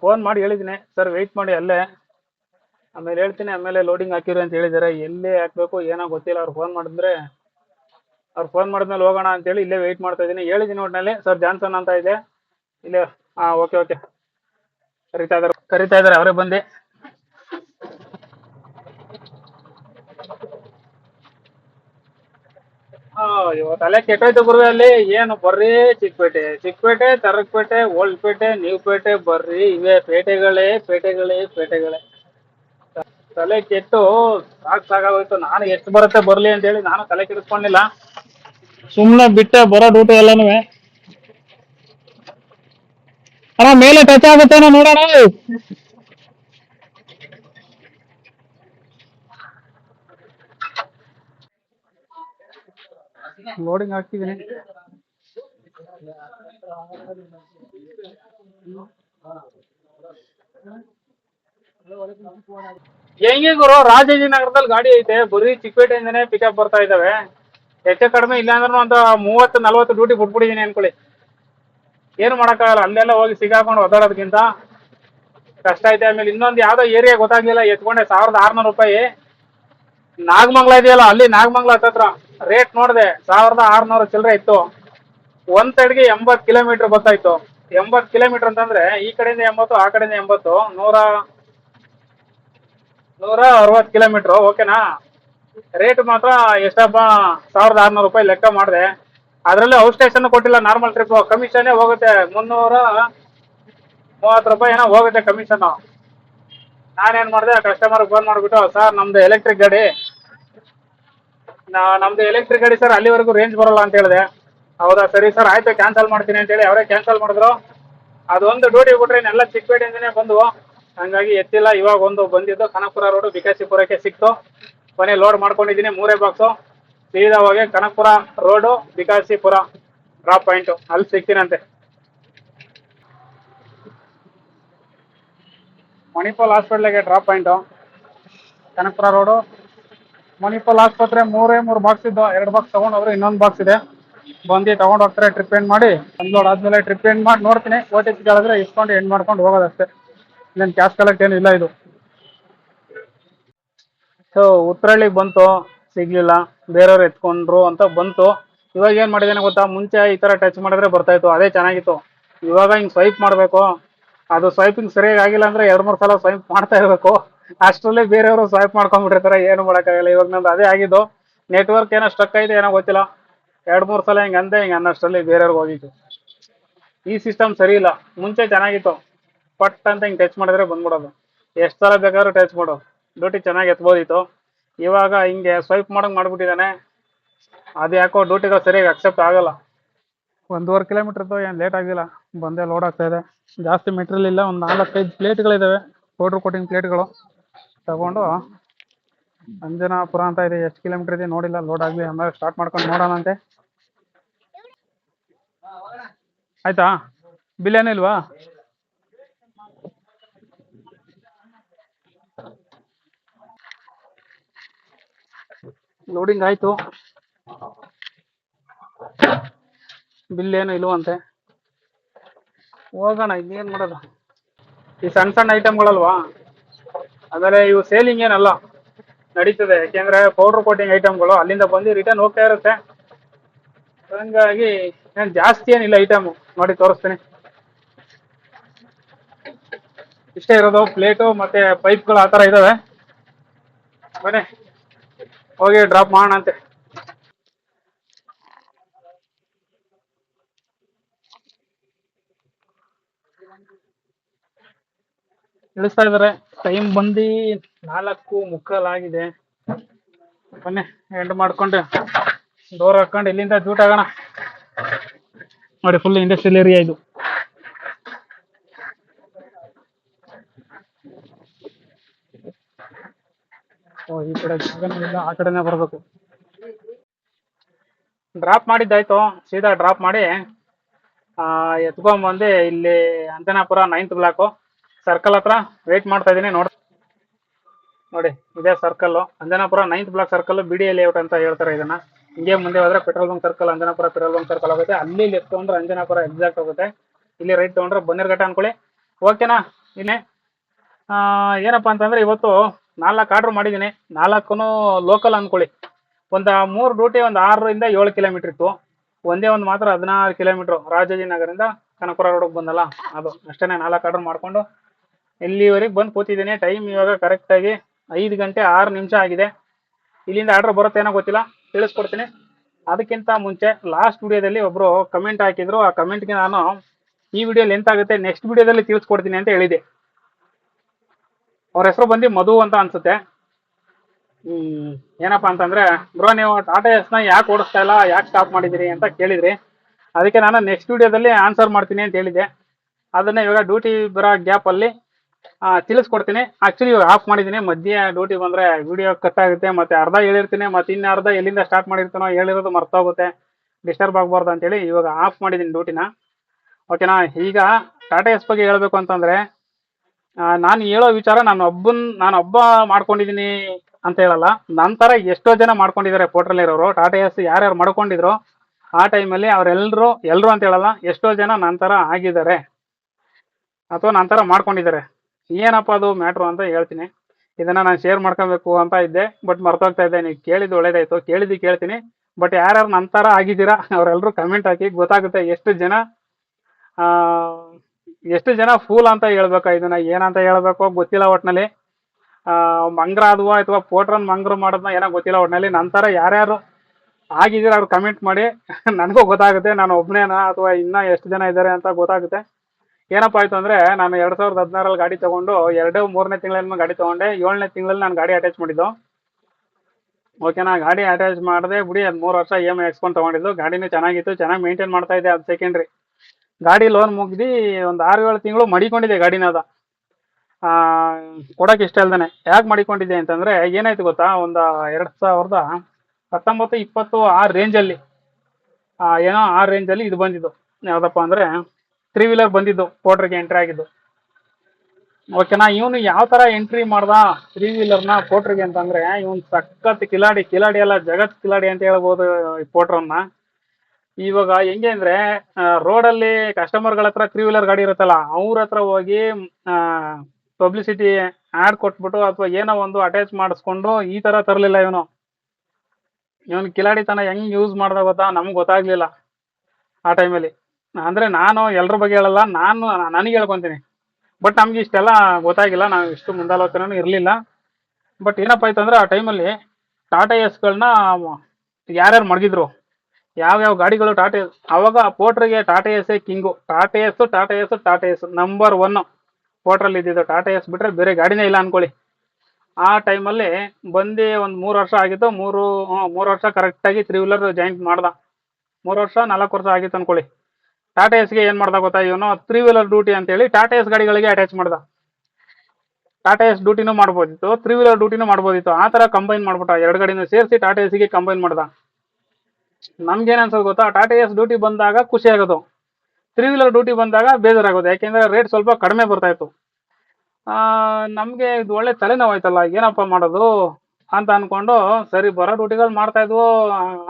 ಫೋನ್ ಮಾಡಿ ಹೇಳಿದ್ದೀನಿ ಸರ್ ವೆಯ್ಟ್ ಮಾಡಿ ಅಲ್ಲೇ. ಆಮೇಲೆ ಹೇಳ್ತೀನಿ, ಆಮೇಲೆ ಲೋಡಿಂಗ್ ಹಾಕಿರಿ ಅಂತ ಹೇಳಿದ್ದಾರೆ ಎಲ್ಲಿ ಹಾಕ್ಬೇಕು, ಏನೋ ಗೊತ್ತಿಲ್ಲ. ಅವ್ರು ಫೋನ್ ಮಾಡಿದ್ರೆ, ಅವ್ರು ಫೋನ್ ಮಾಡಿದ್ಮೇಲೆ ಹೋಗೋಣ ಅಂತೇಳಿ ಇಲ್ಲೇ ವೆಯ್ಟ್ ಮಾಡ್ತಾ ಇದ್ದೀನಿ. ಹೇಳಿದ್ದೀನಿ ಒಟ್ಟಿನಲ್ಲಿ ಸರ್ ಜಾನ್ಸನ್ ಅಂತ ಇದೆ. ಇಲ್ಲೇ ಹಾಂ ಓಕೆ ಓಕೆ ಕರಿತಾ ಇದ್ದಾರೆ ಕರಿತಾ ಇದ್ದಾರೆ, ಅವರೇ ಬಂದು ಇವತ್ತು ತಲೆ ಕೆಟ್ಟೋಯ್ತು ಗುರುವೆ ಅಲ್ಲಿ ಏನು ಬರ್ರಿ ಚಿಕ್ಕಪೇಟೆ. ಚಿಕ್ಕಪೇಟೆ ತರಕಪೇಟೆ ಓಲ್ಡ್ಪೇಟೆ, ನ್ಯೂಪೇಟೆ ಬರ್ರಿ. ಇವೇ ಪೇಟೆಗಳೇ ಪೇಟೆಗಳೇ ಪೇಟೆಗಳೇ. ತಲೆ ಕೆಟ್ಟು ಸಾಕ್ ಸಾಕಾಗೋಯ್ತು. ನಾನು ಎಷ್ಟು ಬರುತ್ತೆ ಬರ್ಲಿ ಅಂತ ಹೇಳಿ ನಾನು ತಲೆ ಕೆಡಿಸ್ಕೊಂಡಿಲ್ಲ. ಸುಮ್ಮನೆ ಬಿಟ್ಟೆ, ಬರೋ ಡ್ಯೂಟಿ ಎಲ್ಲನೂ ಅಣ್ಣ, ಮೇಲೆ ಟಚ್ ಆಗುತ್ತೇನೋ ನೋಡೋಣ. ಲೋಡಿಂಗ್ ಹಾಕ್ತಿದ್ದೀನಿ ಹೆಂಗೆ ಗುರು? ರಾಜಾಜಿನಗರದಲ್ಲಿ ಗಾಡಿ ಐತೆ. ಬರೀ ಚಿಕ್ಕಪೇಟೆಯಿಂದನೇ ಪಿಕಪ್ ಬರ್ತಾ ಇದ್ದಾವೆ ಹೆಚ್ಚು ಕಡಿಮೆ ಇಲ್ಲ ಅಂದ್ರೂ ಒಂದು ಮೂವತ್ತು, ನಲ್ವತ್ತು ಡ್ಯೂಟಿ ಬಿಟ್ಬಿಟ್ಟಿದ್ದೀನಿ ಅನ್ಕೊಳ್ಳಿ. ಏನು ಮಾಡೋಕ್ಕಾಗಲ್ಲ. ಅಲ್ಲೆಲ್ಲ ಹೋಗಿ ಸಿಗಾಕೊಂಡು ಒದ್ದಾಡೋದಕ್ಕಿಂತ ಕಷ್ಟ ಐತೆ. ಆಮೇಲೆ ಇನ್ನೊಂದು ಯಾವುದೋ ಏರಿಯಾ ಗೊತ್ತಾಗ್ಲಿಲ್ಲ. ಎತ್ಕೊಂಡೆ ಸಾವಿರದ ಆರ್ನೂರು ರೂಪಾಯಿ. ನಾಗಮಂಗ್ಲ ಇದೆಯಲ್ಲ, ಅಲ್ಲಿ ನಾಗಮಂಗ್ಲ ಹತ್ತತ್ರ ರೇಟ್ ನೋಡಿದೆ ಸಾವಿರದ ಆರ್ನೂರು ಚಿಲ್ಲರೆ ಇತ್ತು. ಒಂದ್ ಸೈಡ್ಗೆ ಎಂಬತ್ತು ಕಿಲೋಮೀಟರ್ ಗೊತ್ತಾಯ್ತು ಎಂಬತ್ತು ಕಿಲೋಮೀಟರ್ ಅಂತಂದ್ರೆ ಈ ಕಡೆಯಿಂದ ಎಂಬತ್ತು, ಆ ಕಡೆಯಿಂದ ಎಂಬತ್ತು, ನೂರ ನೂರ ಅರವತ್ತು ಕಿಲೋಮೀಟ್ರು ಓಕೆನಾ ರೇಟ್ ಮಾತ್ರ ಎಷ್ಟಪ್ಪ ಸಾವಿರದ ಆರ್ನೂರು ರೂಪಾಯಿ ಲೆಕ್ಕ ಮಾಡಿದೆ. ಅದರಲ್ಲಿ ಔಟ್ ಸ್ಟೇಷನ್ ಕೊಟ್ಟಿಲ್ಲ ನಾರ್ಮಲ್ ಟ್ರಿಪ್ ಕಮಿಷನ್ನೇ ಹೋಗುತ್ತೆ ಮುನ್ನೂರ ಮೂವತ್ತು ರೂಪಾಯಿ ಏನೋ ಹೋಗುತ್ತೆ ಕಮಿಷನ್ ನಾನೇನು ಮಾಡಿದೆ ಕಸ್ಟಮರ್ಗೆ ಫೋನ್ ಮಾಡಿಬಿಟ್ಟು, ಸರ್, ನಮ್ದು ಎಲೆಕ್ಟ್ರಿಕ್ ಗಾಡಿ ನಮ್ದು ಎಲೆಕ್ಟ್ರಿಕ್ ಗಾಡಿ ಸರ್ ಅಲ್ಲಿವರೆಗೂ ರೇಂಜ್ ಬರಲ್ಲ ಅಂತ ಹೇಳಿದೆ. ಹೌದಾ? ಸರಿ ಸರ್ ಆಯ್ತು ಕ್ಯಾನ್ಸಲ್ ಮಾಡ್ತೀನಿ ಅಂತೇಳಿ ಅವರೇ ಕ್ಯಾನ್ಸಲ್ ಮಾಡಿದ್ರು. ಅದೊಂದು ಡ್ಯೂಟಿ ಬಿಟ್ರೆ ಎಲ್ಲ ಚಿಕ್ಕಪೇಟೆಯಿಂದನೇ ಬಂದವು. ಹಂಗಾಗಿ ಎತ್ತಿಲ್ಲ, ಇವಾಗ ಒಂದು ಬಂದಿದ್ದು ಕನಕಪುರ ರೋಡು ಬಿಕಾಸಿಪುರಕ್ಕೆ ಸಿಕ್ತು. ಕೊನೆ ಲೋಡ್ ಮಾಡ್ಕೊಂಡಿದ್ದೀನಿ, ಮೂರೇ ಬಾಕ್ಸು ಸೀದಾ ಹೋಗಿ Kanakapura road Bikasipura drop point ಅಲ್ಲಿ ಸಿಗ್ತೀನಂತೆ. ಮಣಿಪಾಲ್ ಹಾಸ್ಪಿಟ್ಲಿಗೆ drop point Kanakapura road Manipal ಆಸ್ಪತ್ರೆ ಮೂರೇ ಮೂರು ಬಾಕ್ಸ್ ಇದ್ದು ಎರಡು ಬಾಕ್ಸ್ ತಗೊಂಡ್ರು ಇನ್ನೊಂದು ಬಾಕ್ಸ್ ಇದೆ. ಬಂದು ತಗೊಂಡು ಹೋಗ್ತಾರೆ ಟ್ರಿಪ್ ಎಂಡ್ ಮಾಡಿ. ಅನ್ಲೋಡ್ ಆದ್ಮೇಲೆ ಟ್ರಿಪ್ ಎಂಡ್ ಮಾಡಿ ನೋಡ್ತೀನಿ. ಓ ಟಿ ಕೇಳಿದ್ರೆ ಇಸ್ಕೊಂಡು ಎಂಡ್ ಮಾಡ್ಕೊಂಡು ಹೋಗೋದಷ್ಟೇ. ಇನ್ನೇನು ಕ್ಯಾಶ್ ಕಲೆಕ್ಟ್ ಏನು ಇಲ್ಲ ಇದು. ಸೊ ಉತ್ತರಳ್ಳಿ ಬಂತು, ಸಿಗ್ಲಿಲ್ಲ. ಬೇರೆಯವ್ರು ಎತ್ಕೊಂಡ್ರು ಅಂತ ಬಂತು. ಇವಾಗ ಏನು ಮಾಡಿದ್ದೇನೆ ಗೊತ್ತಾ? ಮುಂಚೆ ಈ ತರ ಟಚ್ ಮಾಡಿದ್ರೆ ಬರ್ತಾ ಇತ್ತು. ಅದೇ ಚೆನ್ನಾಗಿತ್ತು. ಇವಾಗ ಹಿಂಗೆ ಸ್ವೈಪ್ ಮಾಡಬೇಕು. ಅದು ಸ್ವೈಪಿಂಗ್ ಸರಿಯಾಗಿ ಆಗಿಲ್ಲ ಅಂದ್ರೆ ಎರಡು ಮೂರು ಸಲ ಸ್ವೈಪ್ ಮಾಡ್ತಾ ಇರ್ಬೇಕು. ಅಷ್ಟರಲ್ಲೇ ಬೇರೆಯವರು ಸ್ವೈಪ್ ಮಾಡ್ಕೊಂಡ್ಬಿಟ್ಟಿರ್ತಾರೆ, ಏನು ಮಾಡೋಕ್ಕಾಗಲ್ಲ. ಇವಾಗ ನಂದು ಅದೇ ಆಗಿದ್ದು ನೆಟ್ವರ್ಕ್ ಏನೋ ಸ್ಟ್ರಕ್ ಐತೆ ಏನೋ ಗೊತ್ತಿಲ್ಲ. ಎರಡು, ಮೂರು ಸಲ ಹಿಂಗೆ ಅಂದೆ, ಹಿಂಗೆ ಅನ್ನಷ್ಟರಲ್ಲಿ ಬೇರೆಯವ್ರಿಗೆ ಹೋಗಿತ್ತು ಈ ಸಿಸ್ಟಮ್ ಸರಿ ಇಲ್ಲ. ಮುಂಚೆ ಚೆನ್ನಾಗಿತ್ತು. ಪಟ್ ಅಂತ ಹಿಂಗೆ ಟಚ್ ಮಾಡಿದ್ರೆ ಬಂದ್ಬಿಡೋದು. ಎಷ್ಟು ಸಲ ಬೇಕಾದ್ರೂ ಟಚ್ ಮಾಡು. ಡ್ಯೂಟಿ ಚೆನ್ನಾಗಿ ಎತ್ಬೋದಿತ್ತು. ಇವಾಗ ಹಿಂಗೆ ಸ್ವೈಪ್ ಮಾಡೋಂಗೆ ಮಾಡಿಬಿಟ್ಟಿದ್ದಾನೆ. ಅದು ಯಾಕೋ ಡ್ಯೂಟಿಗಳು ಸರಿಯಾಗಿ ಅಕ್ಸೆಪ್ಟ್ ಆಗಲ್ಲ. ಒಂದೂವರೆ ಕಿಲೋಮೀಟರ್ದು ಏನು ಲೇಟ್ ಆಗಿಲ್ಲ. ಬಂದೇ ಲೋಡ್ ಆಗ್ತಾ ಇದೆ. ಜಾಸ್ತಿ ಮೆಟೀರಿಯಲ್ ಇಲ್ಲ. ಒಂದು ನಾಲ್ಕೈದು ಪ್ಲೇಟ್ಗಳಿದ್ದಾವೆ ಪೌಡ್ರ್ ಕೋಟಿಂಗ್ ಪ್ಲೇಟ್ಗಳು ತಗೊಂಡು ಅಂಜನಾಪುರ ಅಂತ ಇದೆ. ಎಷ್ಟು ಕಿಲೋಮೀಟರ್ ಇದೆ ನೋಡಿಲ್ಲ ಲೋಡ್ ಆಗಲಿ. ಆಮೇಲೆ ಸ್ಟಾರ್ಟ್ ಮಾಡ್ಕೊಂಡು ನೋಡೋಣಂತೆ ಆಯ್ತಾ? ಬಿಲ್ ಏನಿಲ್ವಾ ಲೋಡಿಂಗ್ ಆಯ್ತು. ಬಿಲ್ ಏನು ಇಲ್ವಂತೆ. ಹೋಗೋಣ, ಇನ್ನೇನು ಮಾಡೋದು? ಈ ಸಣ್ಣ ಸಣ್ಣ ಐಟಮ್ಗಳಲ್ವಾ ಆಮೇಲೆ ಇವು ಸೇಲಿಂಗ್ ಏನಲ್ಲ, ನಡೀತದೆ. ಯಾಕೆಂದ್ರೆ ಪೌಡರ್ ಕೋಟಿಂಗ್ ಐಟಮ್ಗಳು ಅಲ್ಲಿಂದ ಬಂದು ರಿಟರ್ನ್ ಹೋಗ್ತಾ ಇರುತ್ತೆ. ಹಂಗಾಗಿ ಏನು ಜಾಸ್ತಿ ಏನಿಲ್ಲ ಐಟಮು ನೋಡಿ ತೋರಿಸ್ತೀನಿ. ಇಷ್ಟೇ ಇರೋದು ಪ್ಲೇಟು ಮತ್ತೆ ಪೈಪ್ಗಳು ಆ ಥರ ಇದ್ದಾವೆ ಬನ್ನಿ, ಹೋಗಿ ಡ್ರಾಪ್ ಮಾಡೋಣ ಅಂತೆ ಇಳಿಸ್ತಾ ಇದಾರೆ. ಟೈಮ್ ಬಂದು ನಾಲ್ಕು ಮುಕ್ಕಾಲಾಗಿದೆ ಬನ್ನಿ ಎಂಡ್ ಮಾಡ್ಕೊಂಡು ಡೋರ್ ಹಾಕೊಂಡು ಇಲ್ಲಿಂದ ಜೂಟ್ ಆಗೋಣ. ನೋಡಿ ಫುಲ್ ಇಂಡಸ್ಟ್ರಿಯಲ್ ಏರಿಯಾ ಇದು. ಓ, ಈ ಕಡೆ ಇಲ್ಲ, ಆ ಕಡೆನೇ ಬರಬೇಕು. ಡ್ರಾಪ್ ಮಾಡಿದ್ದಾಯ್ತು, ಸೀದಾ ಡ್ರಾಪ್ ಮಾಡಿ ಎತ್ಕೊಂಬಂದು ಇಲ್ಲಿ ಅಂಜನಾಪುರ ನೈನ್ತ್ ಬ್ಲಾಕು ಸರ್ಕಲ್ ಹತ್ರ ವೇಟ್ ಮಾಡ್ತಾ ಇದ್ದೀನಿ, ನೋಡ್ ನೋಡಿ, ಇದೇ circle Anjanapura ninth block circle B D layout ಅಂತ ಹೇಳ್ತಾರೆ ಇದನ್ನ. ಹಿಂಗೆ ಮುಂದೆ ಹೋದ್ರೆ petrol bunk circle Anjanapura petrol bunk circle ಆಗುತ್ತೆ ಅಲ್ಲಿ ಲೆಫ್ಟ್ ತಗೊಂಡ್ರೆ ಅಂಜನಾಪುರ ಎಕ್ಸಾಕ್ಟ್ ಹೋಗುತ್ತೆ. ಇಲ್ಲಿ ರೈಟ್ ತೊಗೊಂಡ್ರೆ ಬನ್ನೇರ್ಘಟ್ಟ ಅನ್ಕೊಳ್ಳಿ. ಓಕೆನಾ ಇನ್ನೇ ಏನಪ್ಪಾ ಅಂತಂದ್ರೆ ಇವತ್ತು ನಾಲ್ಕು ಆರ್ಡರ್ ಮಾಡಿದ್ದೀನಿ. ನಾಲ್ಕು ಲೋಕಲ್ ಅನ್ಕೊಳ್ಳಿ. ಒಂದು ಮೂರು ಡ್ಯೂಟಿ ಒಂದು ಆರರಿಂದ ಏಳು ಕಿಲೋಮೀಟರ್ ಇತ್ತು. ಒಂದೇ ಒಂದು ಮಾತ್ರ ಹದಿನಾರು ರಾಜಾಜಿ ರಾಜಾಜಿನಗರಿಂದ ಕನಕಪುರ ರೋಡ್ಗೆ ಬಂದಲ್ಲ, ಅದು ಅಷ್ಟೇ ನಾಲ್ಕು ಆರ್ಡರ್ ಮಾಡ್ಕೊಂಡು ಇಲ್ಲಿವರೆಗೆ ಬಂದು ಕೂತಿದ್ದೀನಿ ಟೈಮ್ ಇವಾಗ ಕರೆಕ್ಟಾಗಿ ಐದು ಗಂಟೆ ಆರು ನಿಮಿಷ ಆಗಿದೆ. ಇಲ್ಲಿಂದ ಆರ್ಡರ್ ಬರುತ್ತೆ ಏನೋ ಗೊತ್ತಿಲ್ಲ ತಿಳಿಸ್ಕೊಡ್ತೀನಿ. ಅದಕ್ಕಿಂತ ಮುಂಚೆ ಲಾಸ್ಟ್ ವಿಡಿಯೋದಲ್ಲಿ ಒಬ್ಬರು ಕಮೆಂಟ್ ಹಾಕಿದ್ರು. ಆ ಕಮೆಂಟ್ಗೆ ನಾನು ಈ ವಿಡಿಯೋ ಲೆಂತ್ ಆಗುತ್ತೆ ನೆಕ್ಸ್ಟ್ ವಿಡಿಯೋದಲ್ಲಿ ತಿಳಿಸ್ಕೊಡ್ತೀನಿ ಅಂತ ಹೇಳಿದೆ. ಅವ್ರ ಹೆಸರು ಬಂದು ಮಧು ಅಂತ ಅನ್ಸುತ್ತೆ. ಹ್ಮ್ ಏನಪ್ಪಾ ಅಂತಂದ್ರೆ ಬ್ರೋ ನೀವು ಟಾಟಾ ಎಸ್ನ ಯಾಕೆ ಓಡಿಸ್ತಾ ಇಲ್ಲ ಯಾಕೆ ಸ್ಟಾಪ್ ಮಾಡಿದಿರಿ ಅಂತ ಕೇಳಿದ್ರಿ. ಅದಕ್ಕೆ ನಾನು ನೆಕ್ಸ್ಟ್ ವಿಡಿಯೋದಲ್ಲಿ ಆನ್ಸರ್ ಮಾಡ್ತೀನಿ ಅಂತ ಹೇಳಿದೆ. ಅದನ್ನ ಇವಾಗ ಡ್ಯೂಟಿ ಬರೋ ಗ್ಯಾಪ್ ಅಲ್ಲಿ ಆ, ತಿಳಿಸ್ಕೊಡ್ತೀನಿ. ಆಕ್ಚುಲಿ ಆಫ್ ಮಾಡಿದ್ದೀನಿ. ಮಧ್ಯೆ ಡ್ಯೂಟಿ ಬಂದರೆ ವಿಡಿಯೋ ಕಟ್ ಆಗುತ್ತೆ ಮತ್ತೆ ಅರ್ಧ ಹೇಳಿರ್ತೀನಿ, ಮತ್ತೆ ಇನ್ನು ಅರ್ಧ ಎಲ್ಲಿಂದ ಸ್ಟಾರ್ಟ್ ಮಾಡಿರ್ತೀನೋ ಹೇಳಿರೋದು ಮರ್ತೋಗುತ್ತೆ ಡಿಸ್ಟರ್ಬ್ ಆಗಬಾರ್ದು ಅಂತೇಳಿ ಇವಾಗ ಆಫ್ ಮಾಡಿದ್ದೀನಿ ಡ್ಯೂಟಿನ ಓಕೆನಾ ಈಗ ಟಾಟಾ ಎಸ್ ಬಗ್ಗೆ ಹೇಳಬೇಕು ಅಂತಂದರೆ ನಾನು ಹೇಳೋ ವಿಚಾರ ನಾನು ಒಬ್ಬನ್, ನಾನು ಒಬ್ಬ ಮಾಡ್ಕೊಂಡಿದ್ದೀನಿ ಅಂತ ಹೇಳಲ್ಲ. ನಂತರ ಎಷ್ಟೋ ಜನ ಮಾಡ್ಕೊಂಡಿದ್ದಾರೆ ಪೋರ್ಟ್ರಲ್ಲಿರೋರು ಟಾಟಾ ಎಸ್ ಯಾರ್ಯಾರು ಮಾಡ್ಕೊಂಡಿದ್ರು, ಆ ಟೈಮಲ್ಲಿ ಅವರೆಲ್ಲರೂ ಎಲ್ಲರೂ ಅಂತ ಹೇಳಲ್ಲ, ಎಷ್ಟೋ ಜನ ನಂತರ ಆಗಿದ್ದಾರೆ. ಅಥವಾ ನಂತರ ಮಾಡ್ಕೊಂಡಿದ್ದಾರೆ. ಏನಪ್ಪ ಅದು ಮ್ಯಾಟ್ರು ಅಂತ ಹೇಳ್ತೀನಿ. ಇದನ್ನ ನಾನು ಶೇರ್ ಮಾಡ್ಕೊಬೇಕು ಅಂತ ಇದ್ದೆ ಬಟ್ ಮರ್ತೋಗ್ತಾ ಇದ್ದೆ. ನೀವು ಕೇಳಿದ್ದು ಒಳ್ಳೇದಾಯ್ತು. ಕೇಳಿದ್ದು ಕೇಳ್ತೀನಿ. ಬಟ್ ಯಾರ್ಯಾರು ನಂತರ ಆಗಿದ್ದೀರಾ ಅವರೆಲ್ಲರೂ ಕಮೆಂಟ್ ಹಾಕಿ ಗೊತ್ತಾಗುತ್ತೆ ಎಷ್ಟು ಜನ ಎಷ್ಟು ಜನ ಫೂಲ್ ಅಂತ ಹೇಳ್ಬೇಕಾ ಇದನ್ನ, ಏನಂತ ಹೇಳ್ಬೇಕು ಗೊತ್ತಿಲ್ಲ ಒಟ್ನಲ್ಲಿ. ಮಂಗ್ರ ಅದುವ ಅಥವಾ ಪೋಟ್ರನ್ ಮಂಗ್ರ ಮಾಡೋದ್ನ ಏನೋ ಗೊತ್ತಿಲ್ಲ ಒಟ್ನಲ್ಲಿ. ನಂತರ ಯಾರ್ಯಾರು ಆಗಿದ್ದೀರ ಅವ್ರು ಕಮೆಂಟ್ ಮಾಡಿ. ನನಗೂ ಗೊತ್ತಾಗುತ್ತೆ, ನಾನು ಒಬ್ಬನೇನಾ ಅಥವಾ ಇನ್ನೂ ಎಷ್ಟು ಜನ ಇದ್ದಾರೆ ಅಂತ ಗೊತ್ತಾಗುತ್ತೆ. ಏನಪ್ಪ ಆಯ್ತು ಅಂದ್ರೆ ನಾನು ಎರಡ್ ಸಾವಿರದ ಹದಿನಾರಲ್ಲಿ ಗಾಡಿ ತಗೊಂಡು ಎರಡು ಮೂರನೇ ತಿಂಗಳಲ್ಲಿ ಗಾಡಿ ತಗೊಂಡೆ ಏಳನೇ ತಿಂಗಳಲ್ಲಿ ನಾನು ಗಾಡಿ ಅಟ್ಯಾಚ್ ಮಾಡಿದ್ದು. ಓಕೆನಾ ಗಾಡಿ ಅಟ್ಯಾಚ್ ಮಾಡಿದೆ ಬಿಡಿ ಅದು ಮೂರು ವರ್ಷ ಇ ಎಂ ಐ ಎಕ್ಸ್ಕೊಂಡು ತಗೊಂಡಿದ್ದು. ಗಾಡಿನೂ ಚೆನ್ನಾಗಿತ್ತು ಚೆನ್ನಾಗಿ ಮೇಂಟೈನ್ ಮಾಡ್ತಾ ಇದೆ ಅದು ಸೆಕೆಂಡ್ರಿ ಗಾಡಿ ಲೋನ್ ಮುಗ್ದು ಒಂದು ಆರು ಏಳು ತಿಂಗಳು ಮಡಿಕೊಂಡಿದೆ ಗಾಡಿನ ಅದ. ಆ, ಕೊಡಕ್ಕೆ ಇಷ್ಟ ಇಲ್ದಾನೆ. ಯಾಕೆ ಮಾಡಿಕೊಂಡಿದ್ದೆ ಅಂತಂದ್ರೆ ಏನಾಯ್ತು ಗೊತ್ತಾ? ಒಂದು ಎರಡು ಸಾವಿರದ ಹತ್ತೊಂಬತ್ತು ಇಪ್ಪತ್ತು ಆ ರೇಂಜಲ್ಲಿ ಏನೋ ಆ ರೇಂಜಲ್ಲಿ ಇದು ಬಂದಿದ್ದು. ಯಾವುದಪ್ಪ ಅಂದ್ರೆ ತ್ರೀ ವೀಲರ್ ಬಂದಿದ್ದು ಪೋಟ್ರಿಗೆ ಎಂಟ್ರಿ ಆಗಿದ್ದು. ಓಕೆನಾ ಇವನು ಯಾವ ತರ ಎಂಟ್ರಿ ಮಾಡ್ದ? ತ್ರೀ ವೀಲರ್ನ ಪೋಟ್ರಿಗೆ ಅಂತಂದ್ರೆ, ಇವನ್ ಸಖತ್ ಕಿಲಾಡಿ ಕಿಲಾಡಿ ಅಲ್ಲ, ಜಗತ್ ಕಿಲಾಡಿ ಅಂತ ಹೇಳ್ಬೋದು ಈ ಪೋಟ್ರನ್ನ ಇವಾಗ ಹೆಂಗೆ ಅಂದ್ರೆ ರೋಡಲ್ಲಿ ಕಸ್ಟಮರ್ಗಳ ಹತ್ರ ತ್ರೀ ವೀಲರ್ ಗಾಡಿ ಇರುತ್ತಲ್ಲ, ಅವ್ರ ಹತ್ರ ಹೋಗಿ ಪಬ್ಲಿಸಿಟಿ ಆಡ್ ಕೊಟ್ಬಿಟ್ಟು ಅಥವಾ ಏನೋ ಒಂದು ಅಟ್ಯಾಚ್ ಮಾಡಿಸ್ಕೊಂಡು ಈ ತರ ತರಲಿಲ್ಲ ಇವನು. ಇವನ್ ಕಿಲಾಡಿತನ ಹೆಂಗ್ ಯೂಸ್ ಮಾಡ್ದ ಗೊತ್ತಾ? ನಮ್ಗೆ ಗೊತ್ತಾಗ್ಲಿಲ್ಲ ಆ ಟೈಮಲ್ಲಿ ಅಂದ್ರೆ ನಾನು ಎಲ್ರ ಬಗ್ಗೆ ಹೇಳಲ್ಲ, ನಾನು ನನಗೆ ಹೇಳ್ಕೊಂತೀನಿ. ಬಟ್ ನಮ್ಗೆ ಇಷ್ಟೆಲ್ಲ ಗೊತ್ತಾಗಿಲ್ಲ, ನಾವು ಇಷ್ಟು ಮುಂದಾಲೋಚನೆ ಇರಲಿಲ್ಲ. ಬಟ್ ಏನಪ್ಪ ಆಯ್ತು ಅಂದ್ರೆ ಆ ಟೈಮಲ್ಲಿ ಟಾಟಾ ಎಸ್ಗಳನ್ನ ಯಾರ್ಯಾರು ಮಡಗಿದ್ರು, ಯಾವ್ಯಾವ ಗಾಡಿಗಳು ಟಾಟಾ ಎಸ್ ಅವಾಗ ಪೋಟ್ರಿಗೆ Tata S king Tata S Tata S Tata S number one ಪೋಟ್ರಲ್ಲಿ ಇದ್ದಿದ್ದು ಟಾಟಾ ಎಸ್ ಬಿಟ್ರೆ ಬೇರೆ ಗಾಡಿನೇ ಇಲ್ಲ ಅನ್ಕೊಳ್ಳಿ. ಆ ಟೈಮಲ್ಲಿ ಬಂದು ಒಂದು ಮೂರು ವರ್ಷ ಆಗಿತ್ತು, ಮೂರು ಮೂರು ವರ್ಷ ಕರೆಕ್ಟಾಗಿ ತ್ರೀ ವೀಲರ್ ಜಾಯಿಂಟ್ ಮಾಡ್ದ. ಮೂರು ವರ್ಷ ನಾಲ್ಕು ವರ್ಷ ಆಗಿತ್ತು ಅನ್ಕೊಳ್ಳಿ. ಟಾಟಾ ಎಸ್ಗೆ ಏನು ಮಾಡ್ದ ಗೊತ್ತಾ ಇವನು? ತ್ರೀ ವೀಲರ್ ಡ್ಯೂಟಿ ಅಂತೇಳಿ ಟಾಟಾ ಎಸ್ ಗಾಡಿಗಳಿಗೆ ಅಟ್ಯಾಚ್ ಮಾಡ್ದ. ಟಾಟಾ ಎಸ್ ಡ್ಯೂಟಿನೂ ಮಾಡ್ಬೋದಿತ್ತು. ತ್ರೀ ವೀಲರ್ ಡ್ಯೂಟಿನೂ ಮಾಡ್ಬೋದಿತ್ತು. ಆ ಥರ ಕಂಬೈನ್ ಮಾಡ್ಬಿಟ್ಟ. ಎರಡು ಗಾಡಿನೂ ಸೇರಿಸಿ ಟಾಟಾ ಎಸ್ಗೆ ಕಂಬೈನ್ ಮಾಡ್ದ. ನಮ್ಗೇನು ಅನ್ಸೋದು ಗೊತ್ತಾ? ಟಾಟಾ ಎಸ್ ಡ್ಯೂಟಿ ಬಂದಾಗ ಖುಷಿ ಆಗೋದು. ತ್ರೀ ವೀಲರ್ ಡ್ಯೂಟಿ ಬಂದಾಗ ಬೇಜಾರಾಗೋದು. ಯಾಕೆಂದ್ರೆ ರೇಟ್ ಸ್ವಲ್ಪ ಕಡಿಮೆ ಬರ್ತಾ ಇತ್ತು. ನಮ್ಗೆ ಇದು ಒಳ್ಳೆ ತಲೆನೋವಾಯ್ತಲ್ಲ ಏನಪ್ಪ ಮಾಡೋದು? ಅಂತ ಅನ್ಕೊಂಡು, ಸರಿ, ಬರೋ ಡ್ಯೂಟಿಗಳು ಮಾಡ್ತಾ ಇದ್ವು.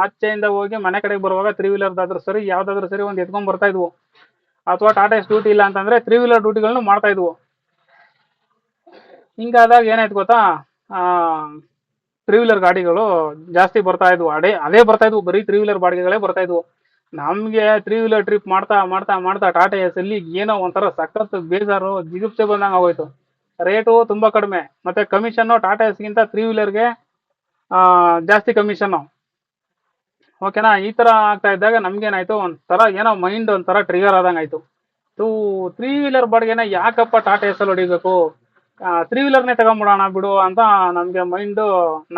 ಅಚ್ಚೆಯಿಂದ ಹೋಗಿ ಮನೆ ಕಡೆಗೆ ಬರುವಾಗ ತ್ರೀ ವೀಲರ್ದಾದ್ರೂ ಸರಿ, ಯಾವ್ದಾದ್ರು ಸರಿ ಒಂದು ಎತ್ಕೊಂಡ್ ಬರ್ತಾ ಇದ್ವು. ಅಥವಾ ಟಾಟಾ ಎಸ್ ಡ್ಯೂಟಿ ಇಲ್ಲ ಅಂತಂದ್ರೆ ತ್ರೀ ವೀಲರ್ ಡ್ಯೂಟಿಗಳನ್ನು ಮಾಡ್ತಾ ಇದ್ವು. ಹಿಂಗಾದಾಗ ಏನಾಯ್ತು ಗೊತ್ತಾ? ತ್ರೀ ವೀಲರ್ ಗಾಡಿಗಳು ಜಾಸ್ತಿ ಬರ್ತಾ ಇದ್ವು. ಅದೇ ಅದೇ ಬರ್ತಾ ಇದ್ವು. ಬರೀ ತ್ರೀ ವೀಲರ್ ಬಾಡಿಗೆಗಳೇ ಬರ್ತಾ ಇದ್ವು. ನಮಗೆ ತ್ರೀ ವೀಲರ್ ಟ್ರಿಪ್ ಮಾಡ್ತಾ ಮಾಡ್ತಾ ಮಾಡ್ತಾ ಟಾಟಾ ಎಸ್ ಅಲ್ಲಿ ಏನೋ ಒಂಥರ ಸಖತ್ ಬೇಜಾರು, ಜಿಗುಪ್ಸೆ ಬಂದಂಗೆ ಆಗೋಯ್ತು. ರೇಟು ತುಂಬ ಕಡಿಮೆ. ಮತ್ತೆ ಕಮಿಷನ್ನು ಟಾಟಾ ಎಸ್ಗಿಂತ ತ್ರೀ ವೀಲರ್ಗೆ ಜಾಸ್ತಿ ಕಮಿಷನ್ನು. ಓಕೆನಾ? ಈ ಥರ ಆಗ್ತಾ ಇದ್ದಾಗ ನಮ್ಗೇನಾಯ್ತು? ಒಂಥರ ಏನೋ ಮೈಂಡ್ ಒಂಥರ ಟ್ರಿಗರ್ ಆದಂಗೆ ಆಯ್ತು. ತೂ ತ್ರೀ ವೀಲರ್ ಬಾಡಿಗೆನ ಯಾಕಪ್ಪ ಟಾಟಾ ಎಸ್ ಅಲ್ಲಿ ಹೊಡಿಬೇಕು ತ್ರೀ ವೀಲರ್ನೇ ತಗೊಂಬಿಡೋಣ ಬಿಡು ಅಂತ ನಮಗೆ ಮೈಂಡು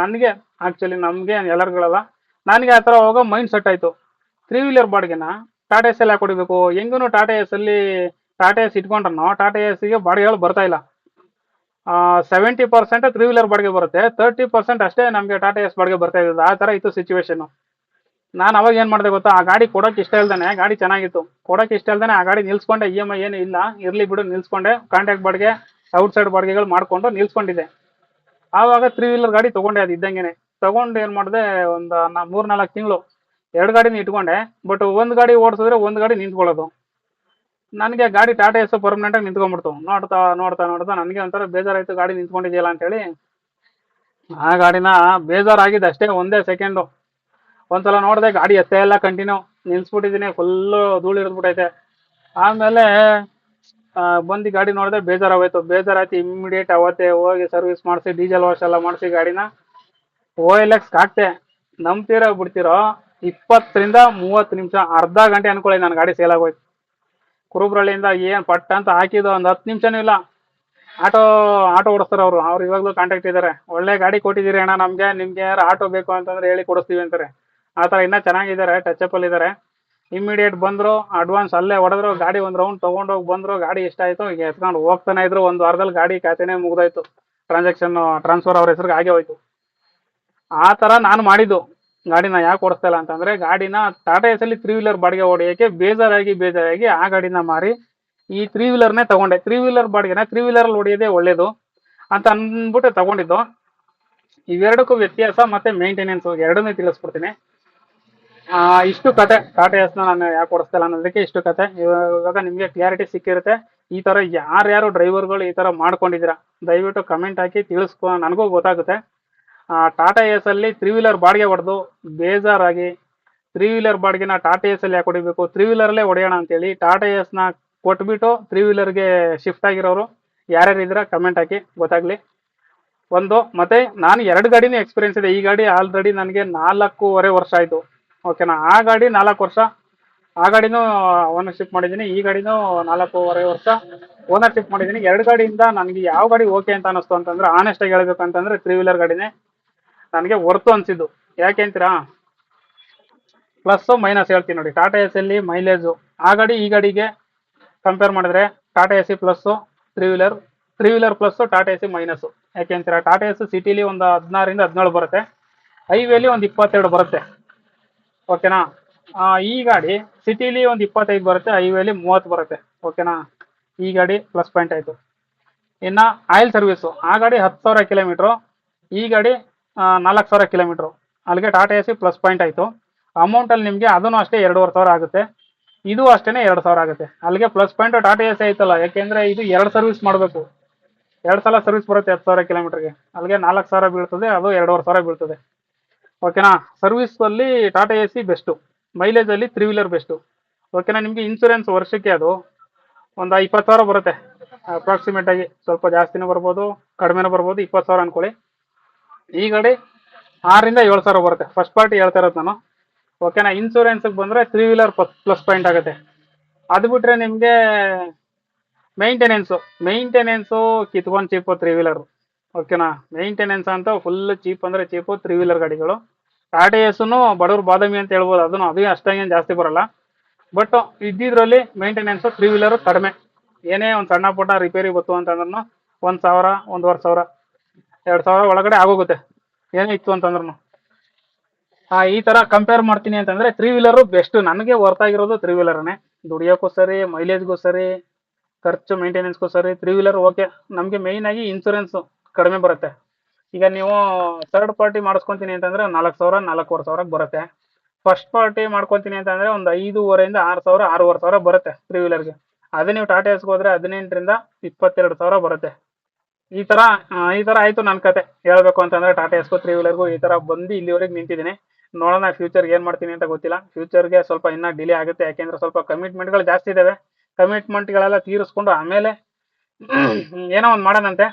ನನಗೆ ಆ್ಯಕ್ಚುಲಿ ನಮಗೆ ಎಲ್ಲರ್ಗಳಲ್ಲ ನನಗೆ ಆ ಥರ ಹೋಗೋ ಮೈಂಡ್ ಸೆಟ್ ಆಯಿತು. ತ್ರೀ ವೀಲರ್ ಬಾಡಿಗೆನ ಟಾಟಾ ಎಸ್ ಯಾಕೆ ಹೊಡಿಬೇಕು? ಹೆಂಗೂ ಟಾಟಾ ಎಸ್ ಅಲ್ಲಿ ಟಾಟಾ ಎಸ್ ಇಟ್ಕೊಂಡ್ರು ಟಾಟಾ ಎಸ್ಗೆ ಬಾಡಿಗೆಗಳು ಬರ್ತಾ ಇಲ್ಲ. ಸೆವೆಂಟಿ ಪರ್ಸೆಂಟ್ ತ್ರೀ ವೀಲರ್ ಬಾಡಿಗೆ ಬರುತ್ತೆ. ತರ್ಟಿ ಪರ್ಸೆಂಟ್ ಅಷ್ಟೇ ನಮಗೆ ಟಾಟಾ ಎಸ್ ಬಾಡಿಗೆ ಬರ್ತಾ ಇದ್ದದ್ದು ಆ ಥರ ಇತ್ತು ಸಿಚುವೇಶನ್ ನಾನು ಅವಾಗ ಏನು ಮಾಡಿದೆ ಗೊತ್ತಾ? ಆ ಗಾಡಿ ಕೊಡೋಕೆ ಇಷ್ಟ ಇಲ್ದಾನೆ ಗಾಡಿ ಚೆನ್ನಾಗಿತ್ತು. ಕೊಡೋಕೆ ಇಷ್ಟ ಇಲ್ದಾನೆ ಆ ಗಾಡಿ ನಿಲ್ಸ್ಕೊಂಡೆ. ಇ ಎಂ ಐ ಏನು ಇಲ್ಲ. ಇರಲಿ ಬಿಡು, ನಿಲ್ಸ್ಕೊಂಡೆ. ಕಾಂಟ್ಯಾಕ್ಟ್ ಬಾಡಿಗೆ ಔಟ್ ಸೈಡ್ ಬಾಡಿಗೆಗಳು ಮಾಡಿಕೊಂಡು ನಿಲ್ಸ್ಕೊಂಡಿದ್ದೆ. ಆವಾಗ ತ್ರೀ ವೀಲರ್ ಗಾಡಿ ತೊಗೊಂಡೆ, ಅದು ಇದ್ದಂಗೆನೆ. ತೊಗೊಂಡು ಏನು ಮಾಡಿದೆ? ಒಂದು, ನಾ ಮೂರು ನಾಲ್ಕು ತಿಂಗಳು ಎರಡು ಗಾಡಿನ ಇಟ್ಕೊಂಡೆ. ಬಟ್ ಒಂದು ಗಾಡಿ ಓಡಿಸಿದ್ರೆ ಒಂದು ಗಾಡಿ ನಿಂತ್ಕೊಳ್ಳೋದು. ನನಗೆ ಗಾಡಿ ಟಾಟಾ ಎಸ್ ಪರ್ಮನೆಂಟಾಗಿ ನಿಂತ್ಕೊಂಡ್ಬಿಡ್ತು. ನೋಡ್ತಾ ನೋಡ್ತಾ ನೋಡ್ತಾ ನನಗೆ ಒಂಥರ ಬೇಜಾರಾಯ್ತು ಗಾಡಿ ನಿಂತ್ಕೊಂಡಿದೆಯಲ್ಲ ಅಂತೇಳಿ. ಆ ಗಾಡಿನ ಬೇಜಾರಾಗಿದೆ ಅಷ್ಟೇ, ಒಂದೇ ಸೆಕೆಂಡು ಒಂದ್ಸಲ ನೋಡಿದೆ ಗಾಡಿ ಎತ್ತೇ ಎಲ್ಲ ಕಂಟಿನ್ಯೂ ನಿಲ್ಸ್ಬಿಟ್ಟಿದ್ದೀನಿ ಫುಲ್ಲು ಧೂಳು ಹಿಡಿದ್ಬಿಟ್ಟೈತೆ ಆಮೇಲೆ ಬಂದು ಗಾಡಿ ನೋಡಿದೆ ಬೇಜಾರಾಗೋಯ್ತು. ಬೇಜಾರಾಯ್ತು ಇಮ್ಮಿಡಿಯೇಟ್ ಅವತ್ತೇ ಹೋಗಿ ಸರ್ವಿಸ್ ಮಾಡಿಸಿ ಡೀಸೆಲ್ ವಾಶ್ ಎಲ್ಲ ಮಾಡಿಸಿ ಗಾಡಿನ. ಓ ಎಲ್ ಎಕ್ಸ್ ಹಾಕ್ತೆ ನಂಬ್ತೀರ ಬಿಡ್ತಿರೋ? ಇಪ್ಪತ್ತರಿಂದ ಮೂವತ್ತು ನಿಮಿಷ, ಅರ್ಧ ಗಂಟೆ ಅನ್ಕೊಳ್ಳಿ, ನನ್ನ ಗಾಡಿ ಸೇಲ್ ಆಗೋಯ್ತು. ಕುರುಬ್ರಳ್ಳಿಯಿಂದ ಏನು ಪಟ್ಟ ಅಂತ ಹಾಕಿದ್ದು ಒಂದು ಹತ್ತು ನಿಮಿಷನೂ ಇಲ್ಲ. ಆಟೋ ಆಟೋ ಓಡಿಸ್ತಾರೆ ಅವರು. ಅವ್ರು ಇವಾಗಲೂ ಕಾಂಟ್ಯಾಕ್ಟ್ ಇದ್ದಾರೆ ಒಳ್ಳೆ ಗಾಡಿ ಕೊಟ್ಟಿದ್ದೀರಿ ಅಣ್ಣ ನಮಗೆ, ನಿಮ್ಗೆ ಯಾರು ಆಟೋ ಬೇಕು ಅಂತಂದ್ರೆ ಹೇಳಿ ಕೊಡಿಸ್ತೀವಿ ಅಂತಾರೆ. ಆ ಥರ ಇನ್ನೂ ಚೆನ್ನಾಗಿದ್ದಾರೆ ಟಚಪ್ಪಲ್ಲಿ ಇದ್ದಾರೆ ಇಮ್ಮಿಡಿಯೇಟ್ ಬಂದರು ಅಡ್ವಾನ್ಸ್ ಅಲ್ಲೇ ಹೊಡೆದ್ರು, ಗಾಡಿ ಒಂದು ರೌಂಡ್ ತೊಗೊಂಡೋಗಿ ಬಂದರು, ಗಾಡಿ ಇಷ್ಟ ಆಯ್ತು ಈಗ ಎತ್ಕೊಂಡು ಹೋಗ್ತಾನೆ ಇದ್ರು, ಒಂದು ವಾರದಲ್ಲಿ ಗಾಡಿ ಖಾತೆನೇ ಮುಗ್ದಾಯ್ತು. ಟ್ರಾನ್ಸಾಕ್ಷನ್ ಟ್ರಾನ್ಸ್ಫರ್ ಅವ್ರ ಹೆಸರಿಗೆ ಆಗೇ ಹೋಯ್ತು. ಆ ಥರ ನಾನು ಮಾಡಿದ್ದು. ಗಾಡಿನ ಯಾಕೆ ಓಡಿಸ್ತಾ ಇಲ್ಲ ಅಂತಂದ್ರೆ ಗಾಡಿನ ಟಾಟಾ ಎಸ್ ಅಲ್ಲಿ ತ್ರೀ ವೀಲರ್ ಬಾಡಿಗೆ ಹೊಡೆಯೋಕೆ ಬೇಜಾರಾಗಿ ಬೇಜಾರಾಗಿ ಆ ಗಾಡಿನ ಮಾರಿ ಈ ತ್ರೀ ವೀಲರ್ನೇ ತಗೊಂಡೆ. ತ್ರೀ ವೀಲರ್ ಬಾಡಿಗೆನ ತ್ರೀ ವೀಲರಲ್ಲಿ ಹೊಡೆಯೋದೇ ಒಳ್ಳೇದು ಅಂತ ಅಂದ್ಬಿಟ್ಟು ತಗೊಂಡಿದ್ದು. ಇವೆರಡಕ್ಕೂ ವ್ಯತ್ಯಾಸ ಮತ್ತೆ ಮೇಂಟೆನೆನ್ಸ್ ಎರಡನ್ನೂ ತಿಳಿಸ್ಕೊಡ್ತೀನಿ ಆ, ಇಷ್ಟು ಕತೆ. ಟಾಟಾ ಎಸ್ನ ನಾನು ಯಾಕೆ ಓಡಿಸ್ತಿಲ್ಲ ಅನ್ನೋದಕ್ಕೆ ಇಷ್ಟು ಕತೆ. ಇವಾಗ ನಿಮಗೆ ಕ್ಲಾರಿಟಿ ಸಿಕ್ಕಿರುತ್ತೆ. ಈ ಥರ ಯಾರ್ಯಾರು ಡ್ರೈವರ್ಗಳು ಈ ಥರ ಮಾಡ್ಕೊಂಡಿದ್ದೀರಾ ದಯವಿಟ್ಟು ಕಮೆಂಟ್ ಹಾಕಿ ತಿಳಿಸ್ಕೊ ನನಗೂ ಗೊತ್ತಾಗುತ್ತೆ. ಟಾಟಾ ಎಸ್ ಅಲ್ಲಿ ತ್ರೀ ವೀಲರ್ ಬಾಡಿಗೆ ಹೊಡೆದು ಬೇಜಾರಾಗಿ ತ್ರೀ ವೀಲರ್ ಬಾಡಿಗೆನ ಟಾಟಾ ಎಸ್ ಅಲ್ಲಿ ಯಾಕೆ ಹೊಡಿಬೇಕು ತ್ರೀ ವೀಲರ್ಲೇ ಹೊಡೆಯೋಣ ಅಂತೇಳಿ ಟಾಟಾ ಎಸ್ನ ಕೊಟ್ಬಿಟ್ಟು ತ್ರೀ ವೀಲರ್ಗೆ ಶಿಫ್ಟ್ ಆಗಿರೋರು ಯಾರ್ಯಾರು ಇದ್ದೀರಾ ಕಮೆಂಟ್ ಹಾಕಿ ಗೊತ್ತಾಗ್ಲಿ. ಒಂದು, ಮತ್ತೆ ನಾನು ಎರಡು ಗಾಡಿನೂ ಎಕ್ಸ್ಪೀರಿಯನ್ಸ್ ಇದೆ. ಈ ಗಾಡಿ ಆಲ್ರೆಡಿ ನನಗೆ ನಾಲ್ಕೂವರೆ ವರ್ಷ ಆಯಿತು. ಓಕೆನಾ ಆ ಗಾಡಿ ನಾಲ್ಕು ವರ್ಷ. ಆ ಗಾಡಿನೂ ಓನರ್ಶಿಪ್ ಮಾಡಿದ್ದೀನಿ. ಈ ಗಾಡಿನೂ ನಾಲ್ಕೂವರೆ ವರ್ಷ ಓನರ್ಶಿಪ್ ಮಾಡಿದ್ದೀನಿ. ಎರಡು ಗಾಡಿಯಿಂದ ನನಗೆ ಯಾವ ಗಾಡಿ ಓಕೆ ಅಂತ ಅನ್ನಿಸ್ತು ಅಂತಂದ್ರೆ ಆನೆಸ್ಟಾಗಿ ಹೇಳ್ಬೇಕು ಅಂತಂದ್ರೆ ತ್ರೀ ವೀಲರ್ ಗಾಡಿನೇ. ನನಗೆ ವರ್ತು ಅನಿಸಿದ್ದು. ಯಾಕೆ ಅಂತೀರಾ? ಪ್ಲಸ್ಸು ಮೈನಸ್ ಹೇಳ್ತೀನಿ ನೋಡಿ. ಟಾಟಾ ಎಸ್ ಅಲ್ಲಿ ಮೈಲೇಜು ಆ ಗಾಡಿ, ಈ ಗಾಡಿಗೆ ಕಂಪೇರ್ ಮಾಡಿದ್ರೆ Tata A C plus three wheeler three wheeler plus Tata A C minus ಯಾಕೆ ಅಂತೀರಾ? ಟಾಟಾ ಎಸ್ ಸಿಟಿಲಿ ಒಂದು ಹದಿನಾರಿಂದ ಹದಿನೇಳು ಬರುತ್ತೆ. ಹೈವೇಲಿ ಒಂದು ಇಪ್ಪತ್ತೆರಡು ಬರುತ್ತೆ. ಓಕೆನಾ ಈ ಗಾಡಿ ಸಿಟಿಲಿ ಒಂದು ಇಪ್ಪತ್ತೈದು ಬರುತ್ತೆ ಹೈವೇಲಿ ಮೂವತ್ತು ಬರುತ್ತೆ. ಓಕೆನಾ ಈ ಗಾಡಿ ಪ್ಲಸ್ ಪಾಯಿಂಟ್ ಆಯಿತು. ಇನ್ನು ಆಯಿಲ್ ಸರ್ವಿಸು ಆ ಗಾಡಿ ಹತ್ತು ಸಾವಿರ ಕಿಲೋಮೀಟ್ರು ಈ ಗಾಡಿ ನಾಲ್ಕು ಸಾವಿರ ಕಿಲೋಮೀಟ್ರು. ಅಲ್ಲಿಗೆ Tata A C plus point ಆಯಿತು. ಅಮೌಂಟಲ್ಲಿ ನಿಮಗೆ ಅದನ್ನು ಅಷ್ಟೇ ಎರಡೂವರೆ ಸಾವಿರ ಆಗುತ್ತೆ. ಇದು ಅಷ್ಟೇ ಎರಡು ಸಾವಿರ ಆಗುತ್ತೆ. ಅಲ್ಲಿಗೆ plus point Tata A C ಆಯ್ತಲ್ಲ ಯಾಕೆಂದರೆ ಇದು ಎರಡು ಸರ್ವಿಸ್ ಮಾಡಬೇಕು. ಎರಡು ಸಲ ಸರ್ವಿಸ್ ಬರುತ್ತೆ ಹತ್ತು ಸಾವಿರ ಕಿಲೋಮೀಟ್ರಿಗೆ. ಅಲ್ಲಿಗೆ ನಾಲ್ಕು ಸಾವಿರ ಬೀಳ್ತದೆ, ಅದು ಎರಡೂವರೆ ಸಾವಿರ ಬೀಳ್ತದೆ. ಓಕೆನಾ ಸರ್ವಿಸಲ್ಲಿ ಟಾಟಾ ಎ ಸಿ ಬೆಸ್ಟು ಮೈಲೇಜಲ್ಲಿ ತ್ರೀ ವೀಲರ್ ಬೆಸ್ಟು ಓಕೆನಾ ನಿಮಗೆ ಇನ್ಸೂರೆನ್ಸ್ ವರ್ಷಕ್ಕೆ ಅದು ಒಂದು ಇಪ್ಪತ್ತು ಸಾವಿರ ಬರುತ್ತೆ. ಅಪ್ರಾಕ್ಸಿಮೇಟಾಗಿ ಸ್ವಲ್ಪ ಜಾಸ್ತಿನೂ ಬರ್ಬೋದು, ಕಡಿಮೆನೂ ಬರ್ಬೋದು, ಇಪ್ಪತ್ತು ಸಾವಿರ ಅನ್ಕೊಳ್ಳಿ. ಈ ಗಾಡಿ ಆರರಿಂದ ಏಳು ಸಾವಿರ ಬರುತ್ತೆ. ಫಸ್ಟ್ ಪಾರ್ಟಿ ಹೇಳ್ತಾ ಇರೋದು ನಾನು. ಓಕೆನಾ ಇನ್ಸೂರೆನ್ಸ್ಗೆ ಬಂದರೆ ತ್ರೀ ವೀಲರ್ ಪ್ಲಸ್ ಪಾಯಿಂಟ್ ಆಗುತ್ತೆ. ಅದು ಬಿಟ್ಟರೆ ನಿಮಗೆ ಮೇಂಟೆನೆನ್ಸು ಮೇಂಟೆನೆನ್ಸು ಕಿತ್ಕೊಂಡು ಚೀಪು ತ್ರೀ ವೀಲರು ಓಕೆನಾ ಮೇಂಟೆನೆನ್ಸ್ ಅಂತ ಫುಲ್ ಚೀಪ್ ಅಂದರೆ ಚೀಪು ತ್ರೀ ವೀಲರ್ ಗಾಡಿಗಳು ಟಾಟಾ ಎಸ್ನು ಬಡವ್ರ ಬಾದಾಮಿ ಅಂತ ಹೇಳ್ಬೋದು. ಅದನ್ನು ಅದು ಅಷ್ಟಾಗೇನು ಜಾಸ್ತಿ ಬರಲ್ಲ. ಬಟ್ ಇದ್ದಿದ್ರಲ್ಲಿ ಮೇಂಟೆನೆನ್ಸು ತ್ರೀ ವೀಲರು ಕಡಿಮೆ. ಏನೇ ಒಂದು ಸಣ್ಣ ಪುಟ್ಟ ರಿಪೇರಿ ಬತ್ತು ಅಂತಂದ್ರೂ ಒಂದು ಸಾವಿರ, ಒಂದುವರೆ ಸಾವಿರ. ಎರಡು ಸಾವಿರ ಒಳಗಡೆ ಆಗೋಗುತ್ತೆ. ಏನೇ ಇತ್ತು ಅಂತಂದ್ರೂ ಆ, ಈ ತರ ಕಂಪೇರ್ ಮಾಡ್ತೀನಿ ಅಂತಂದ್ರೆ ತ್ರೀ ವೀಲರು ಬೆಸ್ಟ್ ನನಗೆ ಹೊರ್ತಾಗಿರೋದು ತ್ರೀ ವೀಲರ್ನೇ ದುಡಿಯೋಕ್ಕೂ ಸರಿ ಮೈಲೇಜ್ಗೂ ಸರಿ, ಖರ್ಚು ಮೇಂಟೆನೆನ್ಸ್ಗೂ ಸರಿ ತ್ರೀ ವೀಲರ್ ಓಕೆ ನಮಗೆ ಮೇಯ್ನ್ ಆಗಿ ಇನ್ಸೂರೆನ್ಸ್ ಕಡಿಮೆ ಬರುತ್ತೆ. ಈಗ ನೀವು ಥರ್ಡ್ ಪಾರ್ಟಿ ಮಾಡಿಸ್ಕೊತೀನಿ ಅಂತಂದ್ರೆ ನಾಲ್ಕು ಸಾವಿರ, ನಾಲ್ಕೂವರೆ ಸಾವಿರಕ್ಕೆ ಬರುತ್ತೆ. ಫಸ್ಟ್ ಪಾರ್ಟಿ ಮಾಡ್ಕೊತೀನಿ ಅಂತಂದ್ರೆ ಒಂದು ಐದೂವರೆಯಿಂದ ಆರು ಸಾವಿರ, ಆರೂವರೆ ಸಾವಿರ ಬರುತ್ತೆ ತ್ರೀ ವೀಲರ್ಗೆ ಅದೇ ನೀವು ಟಾಟಾ ಎಸ್ಗೆ ಹೋದ್ರೆ ಹದಿನೆಂಟರಿಂದ ಇಪ್ಪತ್ತೆರಡು ಸಾವಿರ ಬರುತ್ತೆ. ಈ ತರ ಈ ತರ ಆಯ್ತು ನನ್ನ ಕತೆ. ಹೇಳ್ಬೇಕು ಅಂತಂದ್ರೆ ಟಾಟಾ ಎಸ್ಕೋ ತ್ರೀ ವೀಲರ್ಗೂ ಈ ತರ ಬಂದು ಇಲ್ಲಿವರೆಗೆ ನಿಂತಿದ್ದೀನಿ. ನೋಡೋಣ ಫ್ಯೂಚರ್ ಏನ್ ಮಾಡ್ತೀನಿ ಅಂತ ಗೊತ್ತಿಲ್ಲ. ಫ್ಯೂಚರ್ಗೆ ಸ್ವಲ್ಪ ಇನ್ನ ಡಿಲೇ ಆಗುತ್ತೆ. ಯಾಕೆಂದ್ರೆ ಸ್ವಲ್ಪ ಕಮಿಟ್ಮೆಂಟ್ಗಳು ಜಾಸ್ತಿ ಇದಾವೆ. ಕಮಿಟ್ಮೆಂಟ್ಗಳೆಲ್ಲ ತೀರಿಸ್ಕೊಂಡು ಆಮೇಲೆ ಏನೋ ಒಂದು ಮಾಡೋಣಂತೆ.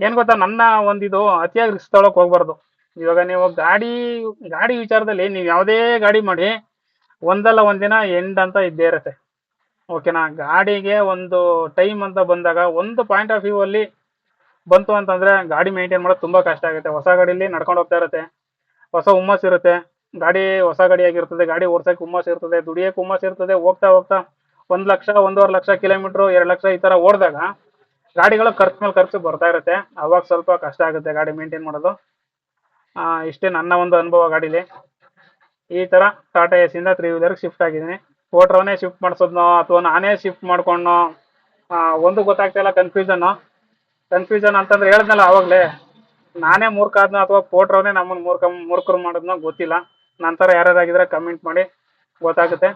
ಏನ್ ಗೊತ್ತಾ, ನನ್ನ ಒಂದಿದು ಅತಿಯಾಗಿ ರಿಸ್ಕ್ ತಗೊಳಕ್ ಹೋಗ್ಬಾರ್ದು. ಇವಾಗ ನೀವು ಗಾಡಿ ಗಾಡಿ ವಿಚಾರದಲ್ಲಿ ನೀವು ಯಾವುದೇ ಗಾಡಿ ಮಾಡಿ, ಒಂದಲ್ಲ ಒಂದಿನ ಎಂಡ್ ಅಂತ ಇದ್ದೇ ಇರುತ್ತೆ. ಓಕೆನಾ ಗಾಡಿಗೆ ಒಂದು ಟೈಮ್ ಅಂತ ಬಂದಾಗ, ಒಂದು ಪಾಯಿಂಟ್ ಆಫ್ ವ್ಯೂ ಅಲ್ಲಿ ಬಂತು ಅಂತಂದ್ರೆ ಗಾಡಿ ಮೇಂಟೈನ್ ಮಾಡೋದು ತುಂಬಾ ಕಷ್ಟ ಆಗುತ್ತೆ. ಹೊಸ ಗಾಡಿಲಿ ನಡ್ಕೊಂಡು ಹೋಗ್ತಾ ಇರುತ್ತೆ. ಹೊಸ ಹುಮ್ಮಸ್ ಇರುತ್ತೆ. ಗಾಡಿ ಹೊಸ ಗಾಡಿ ಆಗಿರ್ತದೆ ಗಾಡಿ ಓಡ್ಸಕ್ಕೆ ಹುಮ್ಮಸ್ ಇರ್ತದೆ ದುಡಿಯಕ್ಕೆ ಹುಮ್ಮಸ್ ಇರ್ತದೆ ಹೋಗ್ತಾ ಹೋಗ್ತಾ ಒಂದ್ ಲಕ್ಷ ಒಂದೂವರೆ ಲಕ್ಷ ಕಿಲೋಮೀಟರ್ ಎರಡು ಲಕ್ಷ ಈ ತರ ಓಡಿದಾಗ ಗಾಡಿಗಳು ಖರ್ಚು ಮೇಲೆ ಖರ್ಚು ಬರ್ತಾ ಇರುತ್ತೆ. ಅವಾಗ ಸ್ವಲ್ಪ ಕಷ್ಟ ಆಗುತ್ತೆ ಗಾಡಿ ಮೇಂಟೈನ್ ಮಾಡೋದು. ಆ, ಇಷ್ಟೇ ನನ್ನ ಒಂದು ಅನುಭವ ಗಾಡಿಲಿ. ಈ ತರ ಟಾಟಾ ಎಸ್ ಇಂದ ತ್ರೀ ವೀಲರ್ ಶಿಫ್ಟ್ ಆಗಿದ್ದೀನಿ. ಓಟ್ರವನೇ ಶಿಫ್ಟ್ ಮಾಡಿಸೋದ್ನೋ ಅಥವಾ ನಾನೇ ಶಿಫ್ಟ್ ಮಾಡ್ಕೊಂಡ್ನೋ ಒಂದು ಒಂದು ಗೊತ್ತಾಗ್ತಿಲ್ಲ ಕನ್ಫ್ಯೂಷನ್ ಕನ್ಫ್ಯೂಷನ್ ಅಂತಂದ್ರೆ ಹೇಳಿದ್ನಲ್ಲ ಅವಾಗಲೇ. ನಾನೇ ಮೂರ್ಖ ಆದ್ನ ಅಥವಾ ಪೋಟ್ರವನೇ ನಮ್ಮನ್ನು ಮೂರ್ಖ ಮೂರ್ಖರು ಮಾಡಿದ್ನ ಗೊತ್ತಿಲ್ಲ. ನಂತರ ಯಾರ್ಯಾರಾಗಿದ್ರೆ ಕಮೆಂಟ್ ಮಾಡಿ. ಗೊತ್ತಾಗುತ್ತೆ.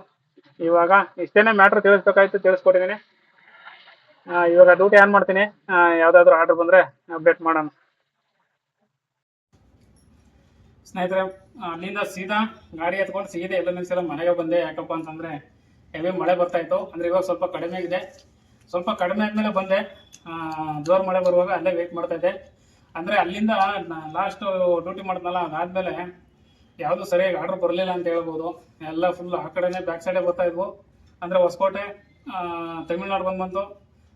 ಇವಾಗ ಇಷ್ಟೇನೆ ಮ್ಯಾಟ್ರ್ ತಿಳಿಸ್ಬೇಕಾಯ್ತು ತಿಳಿಸ್ಕೊಟ್ಟಿದ್ದೀನಿ ಆ, ಇವಾಗ ಡ್ಯೂಟಿ ಆನ್ ಮಾಡ್ತೀನಿ? ಯಾವ್ದಾದ್ರು ಆರ್ಡರ್ ಬಂದ್ರೆ ಅಪ್ಡೇಟ್ ಮಾಡೋಣ. ಸ್ನೇಹಿತರೆ ಅಲ್ಲಿಂದ ಸೀದಾ ಗಾಡಿ ಎತ್ಕೊಂಡು ಸೀದಾ ಎಲ್ಲ ನಿಲ್ಸಲ್ಲ ಮನೆಗೆ ಬಂದೆ. ಯಾಕಪ್ಪ ಅಂತಂದ್ರೆ ಹೆವಿ ಮಳೆ ಬರ್ತಾ ಇತ್ತು. ಅಂದ್ರೆ ಇವಾಗ ಸ್ವಲ್ಪ ಕಡಿಮೆ ಆಗಿದೆ ಸ್ವಲ್ಪ ಕಡಿಮೆ ಆದಮೇಲೆ ಬಂದೆ. ಜೋರು ಮಳೆ ಬರುವಾಗ ಅಲ್ಲೇ ವೇಟ್ ಮಾಡ್ತಾ ಇದ್ದೆ. ಅಂದ್ರೆ ಅಲ್ಲಿಂದ ಲಾಸ್ಟ್ ಡ್ಯೂಟಿ ಮಾಡಿದ್ನಲ್ಲ, ಅದಾದಮೇಲೆ ಯಾವುದು ಸರಿಯಾಗಿ ಆರ್ಡರ್ ಬರಲಿಲ್ಲ ಅಂತ ಹೇಳ್ಬೋದು. ಎಲ್ಲ ಫುಲ್ ಆ ಕಡೆನೇ ಬ್ಯಾಕ್ ಸೈಡೇ ಬರ್ತಾ ಇದ್ವು. ಅಂದ್ರೆ ಹೊಸಕೋಟೆ ತಮಿಳ್ನಾಡು ಬಂದು ಬಂತು.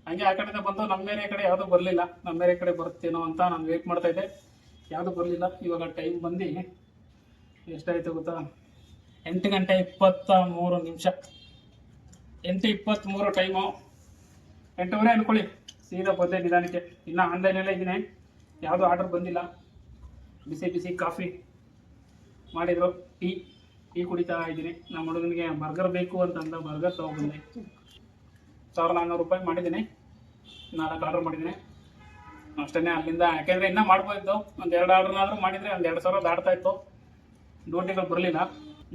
ಹಂಗೆ ಆ ಕಡೆಯಿಂದ ಬಂತು. ನಮ್ಮ ಏರಿಯಾ ಕಡೆ ಯಾವುದು ಬರಲಿಲ್ಲ. ನಮ್ಮ ಏರಿಯಾ ಕಡೆ ಬರುತ್ತೇನೋ ಅಂತ ನಾನು ವೇಟ್ ಮಾಡ್ತಾ ಇದ್ದೆ. ಯಾವುದು ಬರಲಿಲ್ಲ. ಇವಾಗ ಟೈಮ್ ಬಂದು ಎಷ್ಟಾಯಿತು ಗೊತ್ತಾ? ಎಂಟು ಗಂಟೆ ಇಪ್ಪತ್ತ ಮೂರು ನಿಮಿಷ. ಎಂಟು ಇಪ್ಪತ್ತ್ಮೂರು ಟೈಮು ಎಂಟೂವರೆ ಅನ್ಕೊಳ್ಳಿ. ಸೀದಾ ಬಂದೆ ನಿಧಾನಕ್ಕೆ. ಇನ್ನು ಆನ್ಲೈನಲ್ಲೇ ಇದ್ದೀನಿ. ಯಾವುದೂ ಆರ್ಡರ್ ಬಂದಿಲ್ಲ. ಬಿಸಿ ಬಿಸಿ ಕಾಫಿ ಮಾಡಿದರು. ಟೀ ಟೀ ಕುಡಿತಾ ಇದ್ದೀನಿ. ನಮ್ಮ ಹುಡುಗನಿಗೆ ಬರ್ಗರ್ ಬೇಕು ಅಂತಂದ ಬರ್ಗರ್ ತೊಗೊಬಂದೆ ಸಾವಿರದ ನಾನ್ನೂರು ರೂಪಾಯಿ ಮಾಡಿದ್ದೀನಿ. ನಾಲ್ಕು ಆರ್ಡರ್ ಮಾಡಿದ್ದೀನಿ. ಅಷ್ಟೇ ಅಲ್ಲಿಂದ. ಯಾಕೆಂದರೆ ಇನ್ನೂ ಮಾಡ್ಬೋದಿತ್ತು. ಒಂದು ಎರಡು ಆರ್ಡರ್ನಾದರೂ ಮಾಡಿದರೆ ಒಂದು ಎರಡು ಸಾವಿರ ದಾಟ್ತಾ ಇತ್ತು. ಡ್ಯೂಟಿಗಳು ಬರಲಿಲ್ಲ.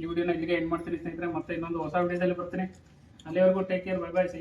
ಈ ವಿಡಿಯೋನ ಇಲ್ಲಿಗೆ ಎಂಡ್ ಮಾಡ್ತೀನಿ ಸ್ನೇಹಿತರೆ. ಮತ್ತೆ ಇನ್ನೊಂದು ಹೊಸ ವಿಡಿಯೋದಲ್ಲಿ ಬರ್ತೀನಿ. ಅಲ್ಲಿವರೆಗೂ take care bye bye see